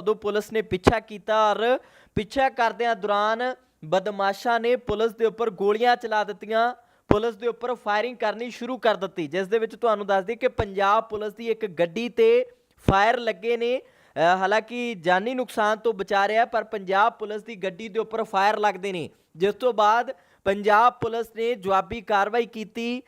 ਉਦੋਂ ਪੁਲਿਸ ਨੇ ਪਿੱਛਾ ਕੀਤਾ ਔਰ ਪਿੱਛਾ ਕਰਦਿਆਂ ਦੌਰਾਨ ਬਦਮਾਸ਼ਾਂ ਨੇ ਪੁਲਿਸ ਦੇ ਉੱਪਰ ਗੋਲੀਆਂ ਚਲਾ ਦਿੱਤੀਆਂ। ਪੁਲਿਸ ਦੇ ਉੱਪਰ ਫਾਇਰਿੰਗ ਕਰਨੀ ਸ਼ੁਰੂ ਕਰ ਦਿੱਤੀ, ਜਿਸ ਦੇ ਵਿੱਚ ਤੁਹਾਨੂੰ ਦੱਸ ਦਈਏ ਕਿ ਪੰਜਾਬ ਪੁਲਿਸ ਦੀ ਇੱਕ ਗੱਡੀ ਤੇ ਫਾਇਰ ਲੱਗੇ ਨੇ। ਹਾਲਾਂਕਿ ਜਾਨੀ ਨੁਕਸਾਨ ਤੋਂ ਬਚਾ ਰਿਹਾ, ਪਰ ਪੰਜਾਬ ਪੁਲਿਸ ਦੀ ਗੱਡੀ ਦੇ ਉੱਪਰ ਫਾਇਰ ਲੱਗਦੇ ਨੇ। ਜਿਸ ਤੋਂ ਬਾਅਦ ਪੰਜਾਬ ਪੁਲਿਸ ਨੇ ਜਵਾਬੀ ਕਾਰਵਾਈ ਕੀਤੀ।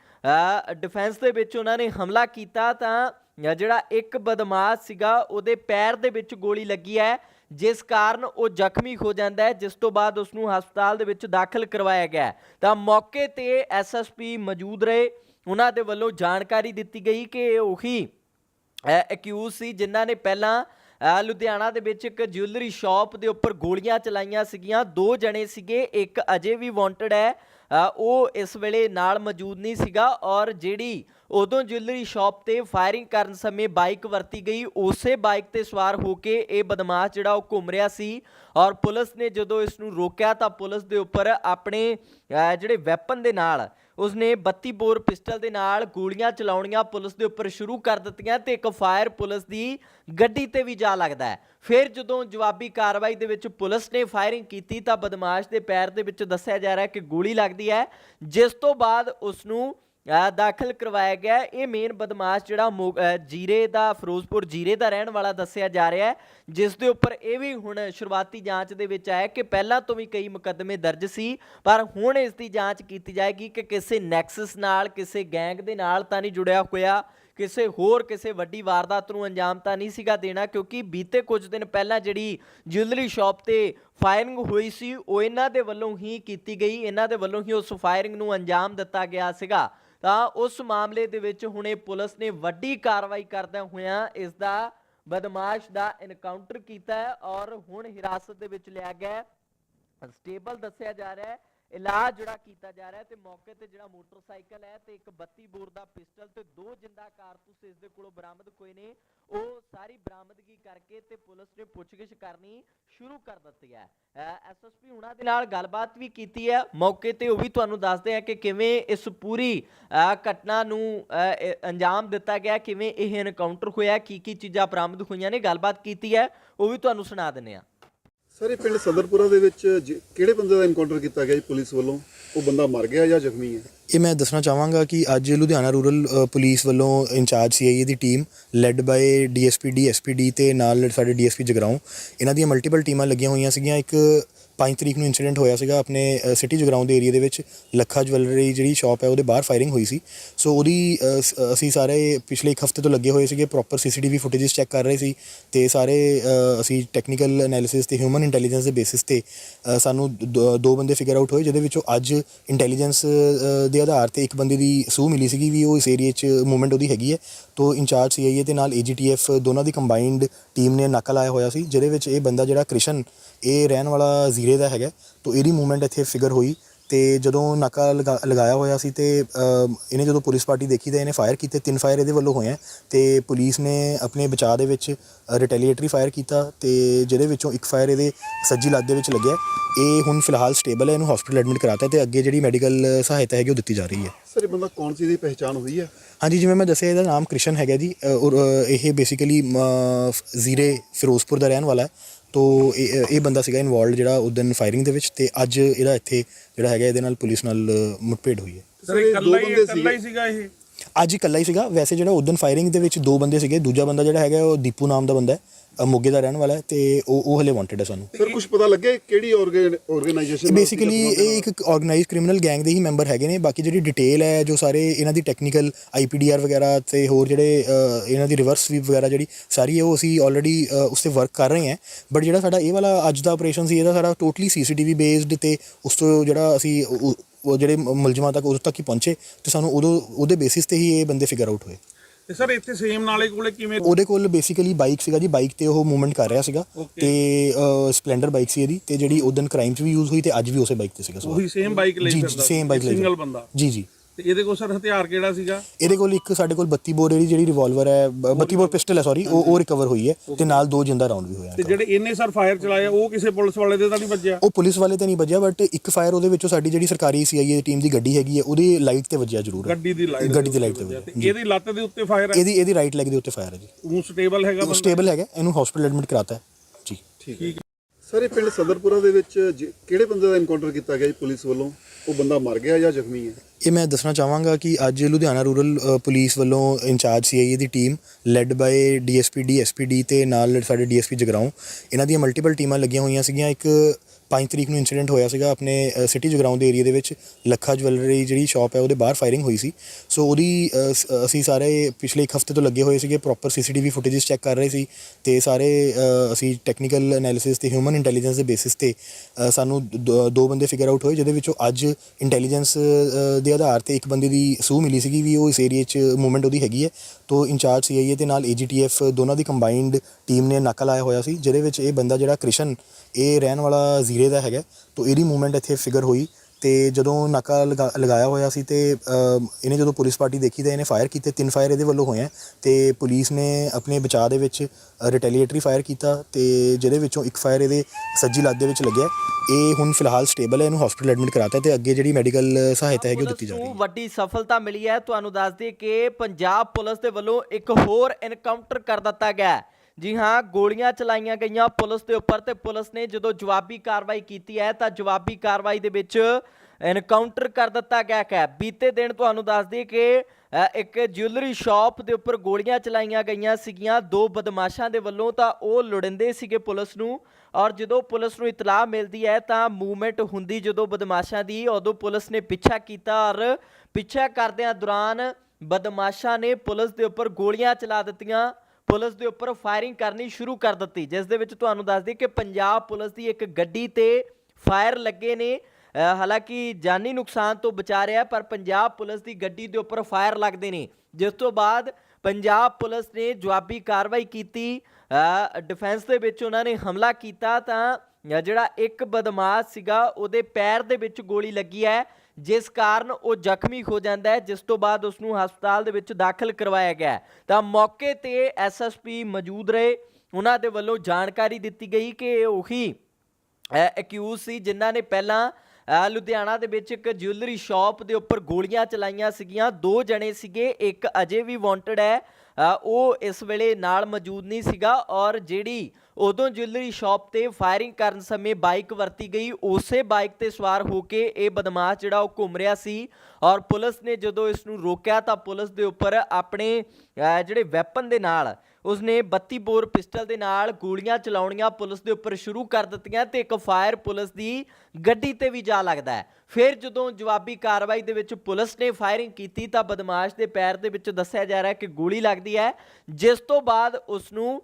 ਡਿਫੈਂਸ ਦੇ ਵਿੱਚ ਉਹਨਾਂ ਨੇ ਹਮਲਾ ਕੀਤਾ ਤਾਂ ਜਿਹੜਾ ਇੱਕ ਬਦਮਾਸ਼ ਸੀਗਾ, ਉਹਦੇ ਪੈਰ ਦੇ ਵਿੱਚ ਗੋਲੀ ਲੱਗੀ ਹੈ, ਜਿਸ ਕਾਰਨ ਉਹ ਜ਼ਖਮੀ ਹੋ ਜਾਂਦਾ ਹੈ, ਜਿਸ ਤੋਂ ਬਾਅਦ ਉਸ ਨੂੰ ਹਸਪਤਾਲ ਦੇ ਵਿੱਚ ਦਾਖਲ ਕਰਵਾਇਆ ਗਿਆ ਤਾਂ ਮੌਕੇ ਤੇ ਐਸਐਸਪੀ ਮੌਜੂਦ ਰਹੇ। ਉਹਨਾਂ ਦੇ ਵੱਲੋਂ ਜਾਣਕਾਰੀ ਦਿੱਤੀ ਗਈ ਕਿ ਇਹ ਉਹੀ ਅਕਿਊਜ਼ ਸੀ, ਜਿਨ੍ਹਾਂ ਨੇ ਪਹਿਲਾਂ ਲੁਧਿਆਣਾ ਦੇ ਵਿੱਚ ਇੱਕ ਜਿਊਲਰੀ ਸ਼ਾਪ ਦੇ ਉੱਪਰ ਗੋਲੀਆਂ ਚਲਾਈਆਂ ਸੀਗੀਆਂ। ਦੋ ਜਣੇ ਸੀਗੇ, ਇੱਕ ਅਜੇ ਵੀ ਵਾਂਟਡ ਹੈ ਉਹ ਇਸ ਵੇਲੇ ਨਾਲ ਮੌਜੂਦ ਨਹੀਂ ਸੀਗਾ ਔਰ ਜਿਹੜੀ ਉਦੋਂ ਜਿਊਲਰੀ ਸ਼ਾਪ ਤੇ ਫਾਇਰਿੰਗ ਕਰਨ ਸਮੇਂ ਬਾਈਕ ਵਰਤੀ ਗਈ, ਉਸੇ ਬਾਈਕ ਤੇ ਸਵਾਰ ਹੋ ਕੇ ਇਹ ਬਦਮਾਸ਼ ਜਿਹੜਾ ਉਹ ਘੁੰਮ ਰਿਹਾ ਸੀ ਔਰ ਪੁਲਿਸ ਨੇ ਜਦੋਂ ਇਸ ਨੂੰ ਰੋਕਿਆ ਤਾਂ ਪੁਲਿਸ ਦੇ ਉੱਪਰ ਆਪਣੇ ਜਿਹੜੇ ਵੈਪਨ ਦੇ ਨਾਲ ਉਸਨੇ 32 ਬੋਰ ਪਿਸਟਲ ਦੇ ਨਾਲ ਗੋਲੀਆਂ ਚਲਾਉਣੀਆਂ ਪੁਲਿਸ ਦੇ ਉੱਪਰ ਸ਼ੁਰੂ ਕਰ ਦਿੱਤੀਆਂ ਤੇ ਇੱਕ ਫਾਇਰ ਪੁਲਿਸ ਦੀ ਗੱਡੀ ਤੇ ਵੀ ਜਾ ਲੱਗਦਾ ਹੈ। ਫਿਰ ਜਦੋਂ ਜਵਾਬੀ ਕਾਰਵਾਈ ਦੇ ਵਿੱਚ ਪੁਲਿਸ ਨੇ ਫਾਇਰਿੰਗ ਕੀਤੀ ਤਾਂ ਬਦਮਾਸ਼ ਦੇ ਪੈਰ ਦੇ ਵਿੱਚ ਦੱਸਿਆ ਜਾ ਰਿਹਾ ਹੈ ਕਿ ਗੋਲੀ ਲੱਗਦੀ ਹੈ, ਜਿਸ ਤੋਂ ਬਾਅਦ ਉਸ ਨੂੰ ਦਾਖਲ ਕਰਵਾਇਆ ਗਿਆ ਇਹ ਮੇਨ ਬਦਮਾਸ਼ ਜਿਹੜਾ ਮੋ- ਜੀਰੇ ਦਾ, ਫਿਰੋਜ਼ਪੁਰ ਜੀਰੇ ਦਾ ਰਹਿਣ ਵਾਲਾ ਦੱਸਿਆ ਜਾ ਰਿਹਾ ਹੈ, ਜਿਸ ਦੇ ਉੱਪਰ ਇਹ ਵੀ ਹੁਣ ਸ਼ੁਰੂਆਤੀ ਜਾਂਚ ਦੇ ਵਿੱਚ ਆਇਆ ਕਿ ਪਹਿਲਾਂ ਤੋਂ ਵੀ ਕਈ ਮੁਕੱਦਮੇ ਦਰਜ ਸੀ, ਪਰ ਹੁਣ ਇਸ ਦੀ ਜਾਂਚ ਕੀਤੀ ਜਾਏਗੀ ਕਿ ਕਿਸੇ ਨੈਕਸਸ ਨਾਲ, ਕਿਸੇ ਗੈਂਗ ਦੇ ਨਾਲ ਤਾਂ ਨਹੀਂ ਜੁੜਿਆ ਹੋਇਆ, ਕਿਸੇ ਹੋਰ, ਕਿਸੇ ਵੱਡੀ ਵਾਰਦਾਤ ਨੂੰ ਅੰਜਾਮ ਤਾਂ ਨਹੀਂ ਸੀਗਾ ਦੇਣਾ, ਕਿਉਂਕਿ ਬੀਤੇ ਕੁਝ ਦਿਨ ਪਹਿਲਾਂ ਜਿਹੜੀ ਜਿਊਲਰੀ ਸ਼ਾਪ ਤੇ ਫਾਇਰਿੰਗ ਹੋਈ ਸੀ, ਉਹ ਇਹਨਾਂ ਦੇ ਵੱਲੋਂ ਹੀ ਕੀਤੀ ਗਈ, ਇਹਨਾਂ ਦੇ ਵੱਲੋਂ ਹੀ ਉਸ ਫਾਇਰਿੰਗ ਨੂੰ ਅੰਜਾਮ ਦਿੱਤਾ ਗਿਆ ਸੀਗਾ। ਤਾਂ ਉਸ ਮਾਮਲੇ ਦੇ ਵਿੱਚ ਹੁਣੇ ਪੁਲਿਸ ਨੇ ਵੱਡੀ ਕਾਰਵਾਈ ਕਰਦਿਆਂ ਹੋਇਆਂ ਇਸ ਦਾ ਬਦਮਾਸ਼ ਦਾ ਇਨਕਾਊਂਟਰ ਕੀਤਾ ਔਰ ਹੁਣ ਹਿਰਾਸਤ ਦੇ ਵਿੱਚ ਲਿਆ ਗਿਆ ਸਟੇਬਲ ਦੱਸਿਆ ਜਾ ਰਿਹਾ ਹੈ ਇਲਾਜ ਜਿਹੜਾ ਕੀਤਾ ਜਾ ਰਿਹਾ ਤੇ ਮੌਕੇ ਤੇ ਜਿਹੜਾ ਮੋਟਰਸਾਈਕਲ ਹੈ ਤੇ ਇੱਕ 32 ਬੋਰ ਦਾ ਪਿਸਟਲ ਤੇ ਦੋ ਜਿੰਦਾ ਕਾਰਤੂਸ ਇਸ ਦੇ ਕੋਲੋਂ ਬਰਾਮਦ ਹੋਏ ਨੇ। ਉਹ ਸਾਰੀ ਬਰਾਮਦਗੀ ਕਰਕੇ ਤੇ ਪੁਲਿਸ ਨੇ ਪੁੱਛਗਿੱਛ ਕਰਨੀ ਸ਼ੁਰੂ ਕਰ ਦਿੱਤੀ ਹੈ। ਐਸਐਸਪੀ ਹੁਣਾਂ ਦੇ ਨਾਲ ਗੱਲਬਾਤ ਵੀ ਕੀਤੀ ਹੈ। ਮੌਕੇ ਤੇ ਉਹ ਵੀ ਤੁਹਾਨੂੰ ਦੱਸਦੇ ਆ ਕਿ ਕਿਵੇਂ ਇਸ ਪੂਰੀ ਅ, ਘਟਨਾ ਨੂੰ ਅ, ਅੰਜਾਮ ਦਿੱਤਾ ਗਿਆ ਕਿਵੇਂ ਇਹ ਐਨਕਾਊਂਟਰ ਹੋਇਆ ਕੀ ਕੀ ਚੀਜ਼ਾਂ ਬਰਾਮਦ ਹੋਈਆਂ ਨੇ ਗੱਲਬਾਤ ਕੀਤੀ ਹੈ। ਉਹ ਵੀ ਤੁਹਾਨੂੰ ਸੁਣਾ ਦਿੰਨੇ ਆ ਸਰ ਇਹ ਪਿੰਡ ਸਦਰਪੁਰਾ ਦੇ ਵਿੱਚ ਜ- ਕਿਹੜੇ ਬੰਦੇ ਦਾ ਇਨਕਾਊਂਟਰ ਕੀਤਾ ਗਿਆ ਜੀ ਪੁਲਿਸ ਵੱਲੋਂ? ਉਹ ਬੰਦਾ ਮਰ ਗਿਆ ਜਾਂ ਜ਼ਖਮੀ ਹੈ? ਇਹ ਮੈਂ ਦੱਸਣਾ ਚਾਹਾਂਗਾ ਕਿ ਅੱਜ ਲੁਧਿਆਣਾ ਰੂਰਲ ਅ, ਪੁਲਿਸ ਵੱਲੋਂ ਇੰਚਾਰਜ ਸੀਆਈਏ ਦੀ ਟੀਮ ਲੈਡ ਬਾਈ ਡੀਐਸਪੀ ਡੀਐਸਪੀਡੀ ਤੇ ਨਾਲ ਸਾਡੇ ਡੀਐਸਪੀ ਜਗਰਾਉਂ ਇਹਨਾਂ ਦੀਆਂ ਮਲਟੀਪਲ ਟੀਮਾਂ ਲੱਗੀਆਂ ਹੋਈਆਂ ਸੀਗੀਆਂ। ਇੱਕ 5 ਤਰੀਕ ਨੂੰ ਇਨਸੀਡੈਂਟ ਹੋਇਆ ਸੀਗਾ ਆਪਣੇ ਸਿਟੀ ਜਗਰਾਉਂ ਦੇ ਏਰੀਆ ਦੇ ਵਿੱਚ। ਲੱਖਾ ਜਵੈਲਰੀ ਜਿਹੜੀ ਸ਼ਾਪ ਹੈ, ਉਹਦੇ ਬਾਹਰ ਫਾਇਰਿੰਗ ਹੋਈ ਸੀ। ਸੋ ਉਹਦੀ ਸ- ਅਸੀਂ ਸਾਰੇ ਪਿਛਲੇ ਇੱਕ ਹਫ਼ਤੇ ਤੋਂ ਲੱਗੇ ਹੋਏ ਸੀਗੇ ਪ੍ਰੋਪਰ ਸੀਸੀਟੀਵੀ ਫੁਟੇजेस ਚੈੱਕ ਕਰ ਰਹੇ ਸੀ ਤੇ ਸਾਰੇ ਅਸੀਂ ਟੈਕਨੀਕਲ ਐਨਾਲਿਸਿਸ ਤੇ ਹਿਊਮਨ ਇੰਟੈਲੀਜੈਂਸ ਦੇ ਬੇਸਿਸ ਤੇ ਸਾਨੂੰ ਦ- ਦੋ ਬੰਦੇ ਫਿਗਰ ਆਊਟ ਹੋਏ, ਜਿਹਦੇ ਵਿੱਚੋਂ ਅੱਜ ਇੰਟੈਲੀਜੈਂਸ ਦੇ ਆਧਾਰ ਤੇ ਇੱਕ ਬੰਦੇ ਦੀ ਸੂਹ ਮਿਲੀ ਸੀਗੀ ਵੀ ਉਹ ਇਸ ਏਰੀਆ 'ਚ ਮੂਵਮੈਂਟ ਉਹਦੀ ਹੈਗੀ ਹੈ। ਤੋਂ ਇੰਚਾਰਜ ਸੀਆਈਏ ਤੇ ਨਾਲ ਏਜੀਟੀਐਫ ਦੋਨਾਂ ਦੀ ਕੰਬਾਈਨਡ ਟੀਮ ਨੇ ਨਾਕਾ ਲਾਇਆ ਹੋਇਆ ਸੀ, ਜਿਹਦੇ ਵਿੱਚ ਇਹ ਬੰਦਾ ਜਿਹੜਾ ਕ੍ਰਿਸ਼ਨ, ਇਹ ਰਹਿਣ ਵਾਲਾ ਜ਼ੀਰੇ ਦਾ ਹੈਗਾ ਤੋਂ ਇਹਦੀ ਮੂਵਮੈਂਟ ਇੱਥੇ ਫਿਗਰ ਹੋਈ ਤੇ ਜਦੋਂ ਨਾਕਾ ਲਗਾ- ਲਗਾਇਆ ਹੋਇਆ ਸੀ ਤੇ ਇਹਨੇ ਜਦੋਂ ਪੁਲਿਸ ਪਾਰਟੀ ਦੇਖੀ ਤਾਂ ਇਹਨੇ ਫਾਇਰ ਕੀਤੇ ਤਿੰਨ ਫਾਇਰ ਇਹਦੇ ਵੱਲੋਂ ਹੋਏ ਆ ਤੇ ਪੁਲਿਸ ਨੇ ਆਪਣੇ ਬਚਾਅ ਦੇ ਵਿੱਚ ਰਿਟੈਲੀਏਟਰੀ ਫਾਇਰ ਕੀਤਾ ਤੇ ਜਿਹਦੇ ਵਿੱਚੋਂ ਇੱਕ ਫਾਇਰ ਇਹਦੇ ਸੱਜੀ ਲੱਤ ਦੇ ਵਿੱਚ ਲੱਗਿਆ ਇਹ ਹੁਣ ਫਿਲਹਾਲ ਸਟੇਬਲ ਹੈ ਇਹਨੂੰ ਹਸਪੀਟਲ ਐਡਮਿਟ ਕਰਾਤਾ ਤੇ ਅੱਗੇ ਜਿਹੜੀ ਮੈਡੀਕਲ ਸਹਾਇਤਾ ਹੈਗੀ ਉਹ ਦਿੱਤੀ ਜਾ ਰਹੀ ਹੈ। ਸਰ ਇਹ ਬੰਦਾ ਕੌਣ ਸੀ ਦੀ ਪਹਿਚਾਣ ਹੋਈ ਹੈ? ਹਾਂਜੀ ਜਿਵੇਂ ਮੈਂ ਦੱਸਿਆ ਇਹਦਾ ਨਾਮ ਕ੍ਰਿਸ਼ਨ ਹੈਗਾ ਜੀ ਔਰ ਇਹ ਬੇਸਿਕਲੀ ਜ਼ੀਰੇ ਫਿਰੋਜ਼ਪੁਰ ਦਾ ਰਹਿਣ ਵਾਲਾ ਹੈ। ਤੋ ਇਹ ਇਹ ਬੰਦਾ ਸੀਗਾ ਇਨਵੋਲਡ ਜਿਹੜਾ ਉਸ ਦਿਨ ਫਾਇਰਿੰਗ ਦੇ ਵਿੱਚ ਤੇ ਅੱਜ ਇਹਦਾ ਇੱਥੇ ਜਿਹੜਾ ਹੈਗਾ ਇਹਦੇ ਨਾਲ ਪੁਲਿਸ ਨਾਲ ਅ, ਮੁੱਠਭੇੜ ਹੋਈ ਹੈ। ਸਰ ਇਹ ਦੋ ਬੰਦੇ ਇਕੱਲਾ ਹੀ ਸੀਗਾ ਇਹ? ਅੱਜ ਇਕੱਲਾ ਹੀ ਸੀਗਾ। ਵੈਸੇ ਜਿਹੜਾ ਉਸ ਦਿਨ ਫਾਇਰਿੰਗ ਦੇ ਵਿੱਚ ਦੋ ਬੰਦੇ ਸੀਗੇ। ਦੂਜਾ ਬੰਦਾ ਜਿਹੜਾ ਹੈਗਾ ਉਹ ਦੀਪੂ ਨਾਮ ਦਾ ਬੰਦਾ ਹੈ ਮੋਗੇ ਦਾ ਰਹਿਣ ਵਾਲਾ ਹੈ ਤੇ ਉਹ ਉਹ ਹਲੇ ਵਾਂਟਡ ਹੈ ਸਾਨੂੰ। ਸਰ ਕੁਝ ਪਤਾ ਲੱਗੇ ਕਿਹੜੀ ਆਰਗੇਨਾਈਜੇਸ਼ਨ ਬੇਸਿਕਲੀ ਇਹ ਇੱਕ ਆਰਗੇਨਾਈਜ਼ਡ ਕ੍ਰਿਮੀਨਲ ਗੈਂਗ ਦੇ ਹੀ ਮੈਂਬਰ ਹੈਗੇ ਨੇ। ਬਾਕੀ ਜਿਹੜੀ ਡਿਟੇਲ ਹੈ ਜੋ ਸਾਰੇ ਇਹਨਾਂ ਦੀ ਟੈਕਨੀਕਲ ਆਈਪੀਡੀਆਰ ਵਗੈਰਾ ਤੇ ਹੋਰ ਜਿਹੜੇ ਇਹਨਾਂ ਦੀ ਰਿਵਰਸ ਸਵੀਪ ਵਗੈਰਾ ਜਿਹੜੀ ਸਾਰੀ ਉਹ ਅਸੀਂ ਆਲਰੇਡੀ ਉਸ ਤੇ ਵਰਕ ਕਰ ਰਹੇ ਹਾਂ। ਬਟ ਜਿਹੜਾ ਸਾਡਾ ਇਹ ਵਾਲਾ ਅੱਜ ਦਾ ਆਪਰੇਸ਼ਨ ਸੀ ਇਹਦਾ ਸਾਡਾ ਟੋਟਲੀ ਸੀਸੀਟੀਵੀ ਬੇਸਡ ਤੇ ਉਸ ਤੋਂ ਜਿਹੜਾ ਅਸੀਂ ਉਹ- ਜਿਹੜੇ ਮੁਲਜ਼ਮਾਂ ਤੱਕ ਉਦੋਂ ਤੱਕ ਹੀ ਪਹੁੰਚੇ ਤੇ ਸਾਨੂੰ ਉਦੋਂ ਉਹਦੇ ਬੇਸਿਸ ਤੇ ਹੀ ਇਹ ਬੰਦੇ ਫਿਗਰ ਆਊਟ ਹੋਏ। ਤੇ ਸਰ ਇੱਥੇ ਸੇਮ ਨਾਲੇ ਕੋਲੇ ਕਿਵੇਂ ਉਹਦੇ ਕੋਲ ਬੇਸਿਕਲੀ ਬਾਈਕ ਸੀਗਾ ਜੀ ਬਾਈਕ ਤੇ ਉਹ ਮੂਵਮੈਂਟ ਕਰ ਰਿਹਾ ਸੀਗਾ. ਤੇ ਸਪਲੈਂਡਰ ਬਾਈਕ ਸੀ ਇਹਦੀ ਤੇ ਜਿਹੜੀ ਉਦੋਂ ਕ੍ਰਾਈਮ 'ਚ ਵੀ ਯੂਜ਼ ਹੋਈ ਤੇ ਅੱਜ ਵੀ ਉਸੇ ਬਾਈਕ ਤੇ ਸੀਗਾ। ਉਹੀ ਸੇਮ ਬਾਈਕ ਲਈ ਜੀ ਫਿਰਦਾ। ਸੇਮ ਬਾਈਕ ਲਈ ਸਿੰਗਲ ਬੰਦਾ। ਜੀ ਜੀ। ਤੇ ਇਹਦੇ ਕੋਲ ਸਰ ਹਥਿਆਰ ਕਿਹੜਾ ਸੀਗਾ? ਇਹਦੇ ਕੋਲ ਇੱਕ ਸਾਡੇ ਕੋਲ 32 ਬੋਰ ਜਿਹੜੀ ਜਿਹੜੀ ਰਿਵਾਲਵਰ ਹੈ ਬ- 32 ਬੋਰ ਪਿਸਟਲ ਹੈ ਸੌਰੀ ਉਹ ਉਹ ਰਿਕਵਰ ਹੋਈ ਹੈ ਤੇ ਨਾਲ ਦੋ ਜਿੰਦਾ ਰਾਉਂਡ ਵੀ ਹੋਇਆ ਤੇ ਜਿਹੜੇ ਇਹਨੇ ਸਰ ਫਾਇਰ ਚਲਾਇਆ ਉਹ ਕਿਸੇ ਪੁਲਿਸ ਵਾਲੇ ਦੇ ਤਾਂ ਨਹੀਂ ਵੱਜਿਆ? ਉਹ ਪੁਲਿਸ ਵਾਲੇ ਤੇ ਨਹੀਂ ਵੱਜਿਆ ਬਟ ਇੱਕ ਫਾਇਰ ਉਹਦੇ ਵਿੱਚੋਂ ਸਾਡੀ ਜਿਹੜੀ ਸਰਕਾਰੀ ਸੀਆਈਏ ਟੀਮ ਦੀ ਗੱਡੀ ਹੈਗੀ ਹੈ ਉਹਦੀ ਲਾਈਟ ਤੇ ਵੱਜਿਆ ਜ਼ਰੂਰ। ਹੈ ਗੱਡੀ ਦੀ ਲਾਈਟ ਗੱਡੀ ਦੀ ਲਾਈਟ ਤੇ ਵੱਜਿਆ। ਤੇ ਇਹਦੀ ਲੱਤ ਦੇ ਉੱਤੇ ਫਾਇਰ ਹੈ? ਇਹਦੀ ਇਹਦੀ ਰਾਈਟ ਲੈਗ ਦੇ ਉੱਤੇ ਫਾਇਰ ਹੈ ਜੀ। ਉਹ ਸਟੇਬਲ ਹੈਗਾ ਉਹ ਬੰਦਾ? ਸਟੇਬਲ ਹੈਗਾ ਇਹਨੂੰ ਹਸਪੀਟਲ ਐਡਮਿਟ ਕਰਾਤਾ ਹੈ। ਜੀ। ਠੀਕ ਸਰ ਇਹ ਪਿੰਡ ਸਦਰਪੁਰਾ ਦੇ ਵਿੱਚ ਜ- ਕਿਹੜੇ ਬੰਦੇ ਦਾ ਐਨਕਾਊਂਟਰ ਕੀਤਾ ਗਿਆ ਜੀ ਪੁਲਿਸ ਵੱਲੋਂ? ਉਹ ਬੰਦਾ ਮਰ ਗਿਆ ਜਾਂ ਜ਼ਖਮੀ ਹੈ? ਇਹ ਮੈਂ ਦੱਸਣਾ ਚਾਹਾਂਗਾ ਕਿ ਅੱਜ ਲੁਧਿਆਣਾ ਰੂਰਲ ਅ, ਪੁਲਿਸ ਵੱਲੋਂ incharge CIA the team led by DSP D ਤੇ ਨਾਲ ਸਾਡੇ ਡੀਐਸਪੀ ਜਗਰਾਉਂ ਇਹਨਾਂ ਦੀਆਂ ਮਲਟੀਪਲ ਟੀਮਾਂ ਲੱਗੀਆਂ ਹੋਈਆਂ ਸੀਗੀਆਂ। ਇੱਕ 5 ਤਰੀਕ ਨੂੰ ਇਨਸੀਡੈਂਟ ਹੋਇਆ ਸੀਗਾ ਆਪਣੇ ਸਿਟੀ ਜਗਰਾਉਂ ਦੇ ਏਰੀਆ ਦੇ ਵਿੱਚ। ਲੱਖਾ ਜਵੈਲਰੀ ਜਿਹੜੀ ਸ਼ਾਪ ਹੈ, ਉਹਦੇ ਬਾਹਰ ਫਾਇਰਿੰਗ ਹੋਈ ਸੀ। ਸੋ ਉਹਦੀ ਸ- ਅਸੀਂ ਸਾਰੇ ਪਿਛਲੇ ਇੱਕ ਹਫ਼ਤੇ ਤੋਂ ਲੱਗੇ ਹੋਏ ਸੀਗੇ ਪ੍ਰੋਪਰ ਸੀਸੀਟੀਵੀ ਫੁਟੇजेस ਚੈੱਕ ਕਰ ਰਹੇ ਸੀ ਤੇ ਸਾਰੇ ਅਸੀਂ ਟੈਕਨੀਕਲ ਐਨਾਲਿਸਿਸ ਤੇ ਹਿਊਮਨ ਇੰਟੈਲੀਜੈਂਸ ਦੇ ਬੇਸਿਸ ਤੇ ਸਾਨੂੰ ਦ- ਦੋ ਬੰਦੇ ਫਿਗਰ ਆਊਟ ਹੋਏ, ਜਿਹਦੇ ਵਿੱਚੋਂ ਅੱਜ ਇੰਟੈਲੀਜੈਂਸ ਦੇ ਆਧਾਰ ਤੇ ਇੱਕ ਬੰਦੇ ਦੀ ਸੂਹ ਮਿਲੀ ਸੀਗੀ ਵੀ ਉਹ ਇਸ ਏਰੀਆ 'ਚ ਮੂਵਮੈਂਟ ਉਹਦੀ ਹੈਗੀ ਹੈ। ਤੋਂ ਇੰਚਾਰਜ ਸੀਆਈਏ ਤੇ ਨਾਲ ਏਜੀਟੀਐਫ ਦੋਨਾਂ ਦੀ ਕੰਬਾਈਨਡ ਟੀਮ ਨੇ ਨਾਕਾ ਲਾਇਆ ਹੋਇਆ ਸੀ, ਜਿਹਦੇ ਵਿੱਚ ਇਹ ਬੰਦਾ ਜਿਹੜਾ ਕ੍ਰਿਸ਼ਨ, ਇਹ ਰਹਿਣ ਵਾਲਾ ਜ਼ੀਰੇ ਦਾ ਹੈਗਾ ਤੋਂ ਇਹਦੀ ਮੂਵਮੈਂਟ ਇੱਥੇ ਫਿਗਰ ਹੋਈ ਤੇ ਜਦੋਂ ਨਾਕਾ ਲਗਾਇਆ ਹੋਇਆ ਸੀ ਤੇ ਇਹਨੇ ਜਦੋਂ ਪੁਲਿਸ ਪਾਰਟੀ ਦੇਖੀ ਤਾਂ ਇਹਨੇ ਫਾਇਰ ਕੀਤੇ, ਤਿੰਨ ਫਾਇਰ ਇਹਦੇ ਵੱਲੋਂ ਹੋਏ ਆ ਤੇ ਪੁਲਿਸ ਨੇ ਆਪਣੇ ਬਚਾਅ ਦੇ ਵਿੱਚ ਰਿਟੈਲੀਏਟਰੀ ਫਾਇਰ ਕੀਤਾ ਤੇ ਜਿਹਦੇ ਵਿੱਚੋਂ ਇੱਕ ਫਾਇਰ ਇਹਦੇ ਸੱਜੀ ਲੱਤ ਦੇ ਵਿੱਚ ਲੱਗਿਆ ਇਹ ਹੁਣ ਫਿਲਹਾਲ ਸਟੇਬਲ ਹੈ, ਇਹਨੂੰ ਹਸਪੀਟਲ ਐਡਮਿਟ ਕਰਾਤਾ ਤੇ ਅੱਗੇ ਜਿਹੜੀ ਮੈਡੀਕਲ ਸਹਾਇਤਾ ਹੈਗੀ ਉਹ ਦਿੱਤੀ ਜਾ ਰਹੀ ਹੈ। ਵੱਡੀ ਸਫਲਤਾ ਮਿਲੀ ਹੈ। ਤੁਹਾਨੂੰ ਦੱਸ ਦਈਏ ਕਿ ਪੰਜਾਬ ਪੁਲਿਸ ਦੇ ਵੱਲੋਂ ਇੱਕ ਹੋਰ ਐਨਕਾਊਂਟਰ ਕਰ ਦਿੱਤਾ ਗਿਆ ਜੀ ਹਾਂ, ਗੋਲੀਆਂ ਚਲਾਈਆਂ ਗਈਆਂ ਪੁਲਿਸ ਦੇ ਉੱਪਰ ਤੇ ਪੁਲਿਸ ਨੇ ਜਦੋਂ ਜਵਾਬੀ ਕਾਰਵਾਈ ਕੀਤੀ ਹੈ ਤਾਂ ਜਵਾਬੀ ਕਾਰਵਾਈ ਦੇ ਵਿੱਚ ਐਨਕਾਊਂਟਰ ਕਰ ਦਿੱਤਾ ਗਿਆ ਹੈ। ਬੀਤੇ ਦਿਨ ਤੁਹਾਨੂੰ ਦੱਸ ਦਈਏ ਕਿ ਇੱਕ ਜਿਊਲਰੀ ਸ਼ਾਪ ਦੇ ਉੱਪਰ ਗੋਲੀਆਂ ਚਲਾਈਆਂ ਗਈਆਂ ਸੀਗੀਆਂ, ਦੋ ਬਦਮਾਸ਼ਾਂ ਦੇ ਵੱਲੋਂ ਤਾਂ ਉਹ ਲੁੜਿੰਦੇ ਸੀਗੇ ਪੁਲਿਸ ਨੂੰ ਔਰ ਜਦੋਂ ਪੁਲਿਸ ਨੂੰ ਇਤਲਾਹ ਮਿਲਦੀ ਹੈ ਤਾਂ ਮੂਵਮੈਂਟ ਹੁੰਦੀ ਜਦੋਂ ਬਦਮਾਸ਼ਾਂ ਦੀ, ਉਦੋਂ ਪੁਲਿਸ ਨੇ ਪਿੱਛਾ ਕੀਤਾ ਔਰ ਪਿੱਛਾ ਕਰਦਿਆਂ ਦੌਰਾਨ ਬਦਮਾਸ਼ਾਂ ਨੇ ਪੁਲਿਸ ਦੇ ਉੱਪਰ ਗੋਲੀਆਂ ਚਲਾ ਦਿੱਤੀਆਂ ਪੁਲਿਸ ਦੇ ਉੱਪਰ ਫਾਇਰਿੰਗ ਕਰਨੀ ਸ਼ੁਰੂ ਕਰ ਦਿੱਤੀ, ਜਿਸ ਦੇ ਵਿੱਚ ਤੁਹਾਨੂੰ ਦੱਸ ਦਈਏ ਕਿ ਪੰਜਾਬ ਪੁਲਿਸ ਦੀ ਇੱਕ ਗੱਡੀ ਤੇ ਫਾਇਰ ਲੱਗੇ ਨੇ। ਹਾਲਾਂਕਿ ਜਾਨੀ ਨੁਕਸਾਨ ਤੋਂ ਬਚਾ ਰਿਹਾ ਪਰ ਪੰਜਾਬ ਪੁਲਿਸ ਦੀ ਗੱਡੀ ਦੇ ਉੱਪਰ ਫਾਇਰ ਲੱਗਦੇ ਨੇ। ਜਿਸ ਤੋਂ ਬਾਅਦ ਪੰਜਾਬ ਪੁਲਿਸ ਨੇ ਜਵਾਬੀ ਕਾਰਵਾਈ ਕੀਤੀ। ਡਿਫੈਂਸ ਦੇ ਵਿੱਚ ਉਹਨਾਂ ਨੇ ਹਮਲਾ ਕੀਤਾ ਤਾਂ ਜਿਹੜਾ ਇੱਕ ਬਦਮਾਸ਼ ਸੀਗਾ, ਉਹਦੇ ਪੈਰ ਦੇ ਵਿੱਚ ਗੋਲੀ ਲੱਗੀ ਹੈ। ਜਿਸ ਕਾਰਨ ਉਹ ਜ਼ਖਮੀ ਹੋ ਜਾਂਦਾ ਹੈ, ਜਿਸ ਤੋਂ ਬਾਅਦ ਉਸ ਨੂੰ ਹਸਪਤਾਲ ਦੇ ਵਿੱਚ ਦਾਖਲ ਕਰਵਾਇਆ ਗਿਆ ਤਾਂ ਮੌਕੇ ਤੇ ਐਸਐਸਪੀ ਮੌਜੂਦ ਰਹੇ। ਉਹਨਾਂ ਦੇ ਵੱਲੋਂ ਜਾਣਕਾਰੀ ਦਿੱਤੀ ਗਈ ਕਿ ਇਹ ਉਹੀ ਅਕਿਊਜ਼ ਸੀ, ਜਿਨ੍ਹਾਂ ਨੇ ਪਹਿਲਾਂ ਲੁਧਿਆਣਾ ਦੇ ਵਿੱਚ ਇੱਕ ਜਿਊਲਰੀ ਸ਼ਾਪ ਦੇ ਉੱਪਰ ਗੋਲੀਆਂ ਚਲਾਈਆਂ ਸੀਗੀਆਂ। ਦੋ ਜਣੇ ਸੀਗੇ, ਇੱਕ ਅਜੇ ਵੀ ਵਾਂਟਡ ਹੈ ਉਹ ਇਸ ਵੇਲੇ ਨਾਲ ਮੌਜੂਦ ਨਹੀਂ ਸੀਗਾ ਔਰ ਜਿਹੜੀ ਉਦੋਂ ਜਿਊਲਰੀ ਸ਼ਾਪ ਤੇ ਫਾਇਰਿੰਗ ਕਰਨ ਸਮੇਂ ਬਾਈਕ ਵਰਤੀ ਗਈ, ਉਸੇ ਬਾਈਕ ਤੇ ਸਵਾਰ ਹੋ ਕੇ ਇਹ ਬਦਮਾਸ਼ ਜਿਹੜਾ ਉਹ ਘੁੰਮ ਰਿਹਾ ਸੀ ਔਰ ਪੁਲਿਸ ਨੇ ਜਦੋਂ ਇਸ ਨੂੰ ਰੋਕਿਆ ਤਾਂ ਪੁਲਿਸ ਦੇ ਉੱਪਰ ਆਪਣੇ ਜਿਹੜੇ ਵੈਪਨ ਦੇ ਨਾਲ ਉਸਨੇ 32 ਬੋਰ ਪਿਸਟਲ ਦੇ ਨਾਲ ਗੋਲੀਆਂ ਚਲਾਉਣੀਆਂ ਪੁਲਿਸ ਦੇ ਉੱਪਰ ਸ਼ੁਰੂ ਕਰ ਦਿੱਤੀਆਂ ਤੇ ਇੱਕ ਫਾਇਰ ਪੁਲਿਸ ਦੀ ਗੱਡੀ ਤੇ ਵੀ ਜਾ ਲੱਗਦਾ ਹੈ। ਫਿਰ ਜਦੋਂ ਜਵਾਬੀ ਕਾਰਵਾਈ ਦੇ ਵਿੱਚ ਪੁਲਿਸ ਨੇ ਫਾਇਰਿੰਗ ਕੀਤੀ ਤਾਂ ਬਦਮਾਸ਼ ਦੇ ਪੈਰ ਦੇ ਵਿੱਚ ਦੱਸਿਆ ਜਾ ਰਿਹਾ ਹੈ ਕਿ ਗੋਲੀ ਲੱਗਦੀ ਹੈ, ਜਿਸ ਤੋਂ ਬਾਅਦ ਉਸ ਨੂੰ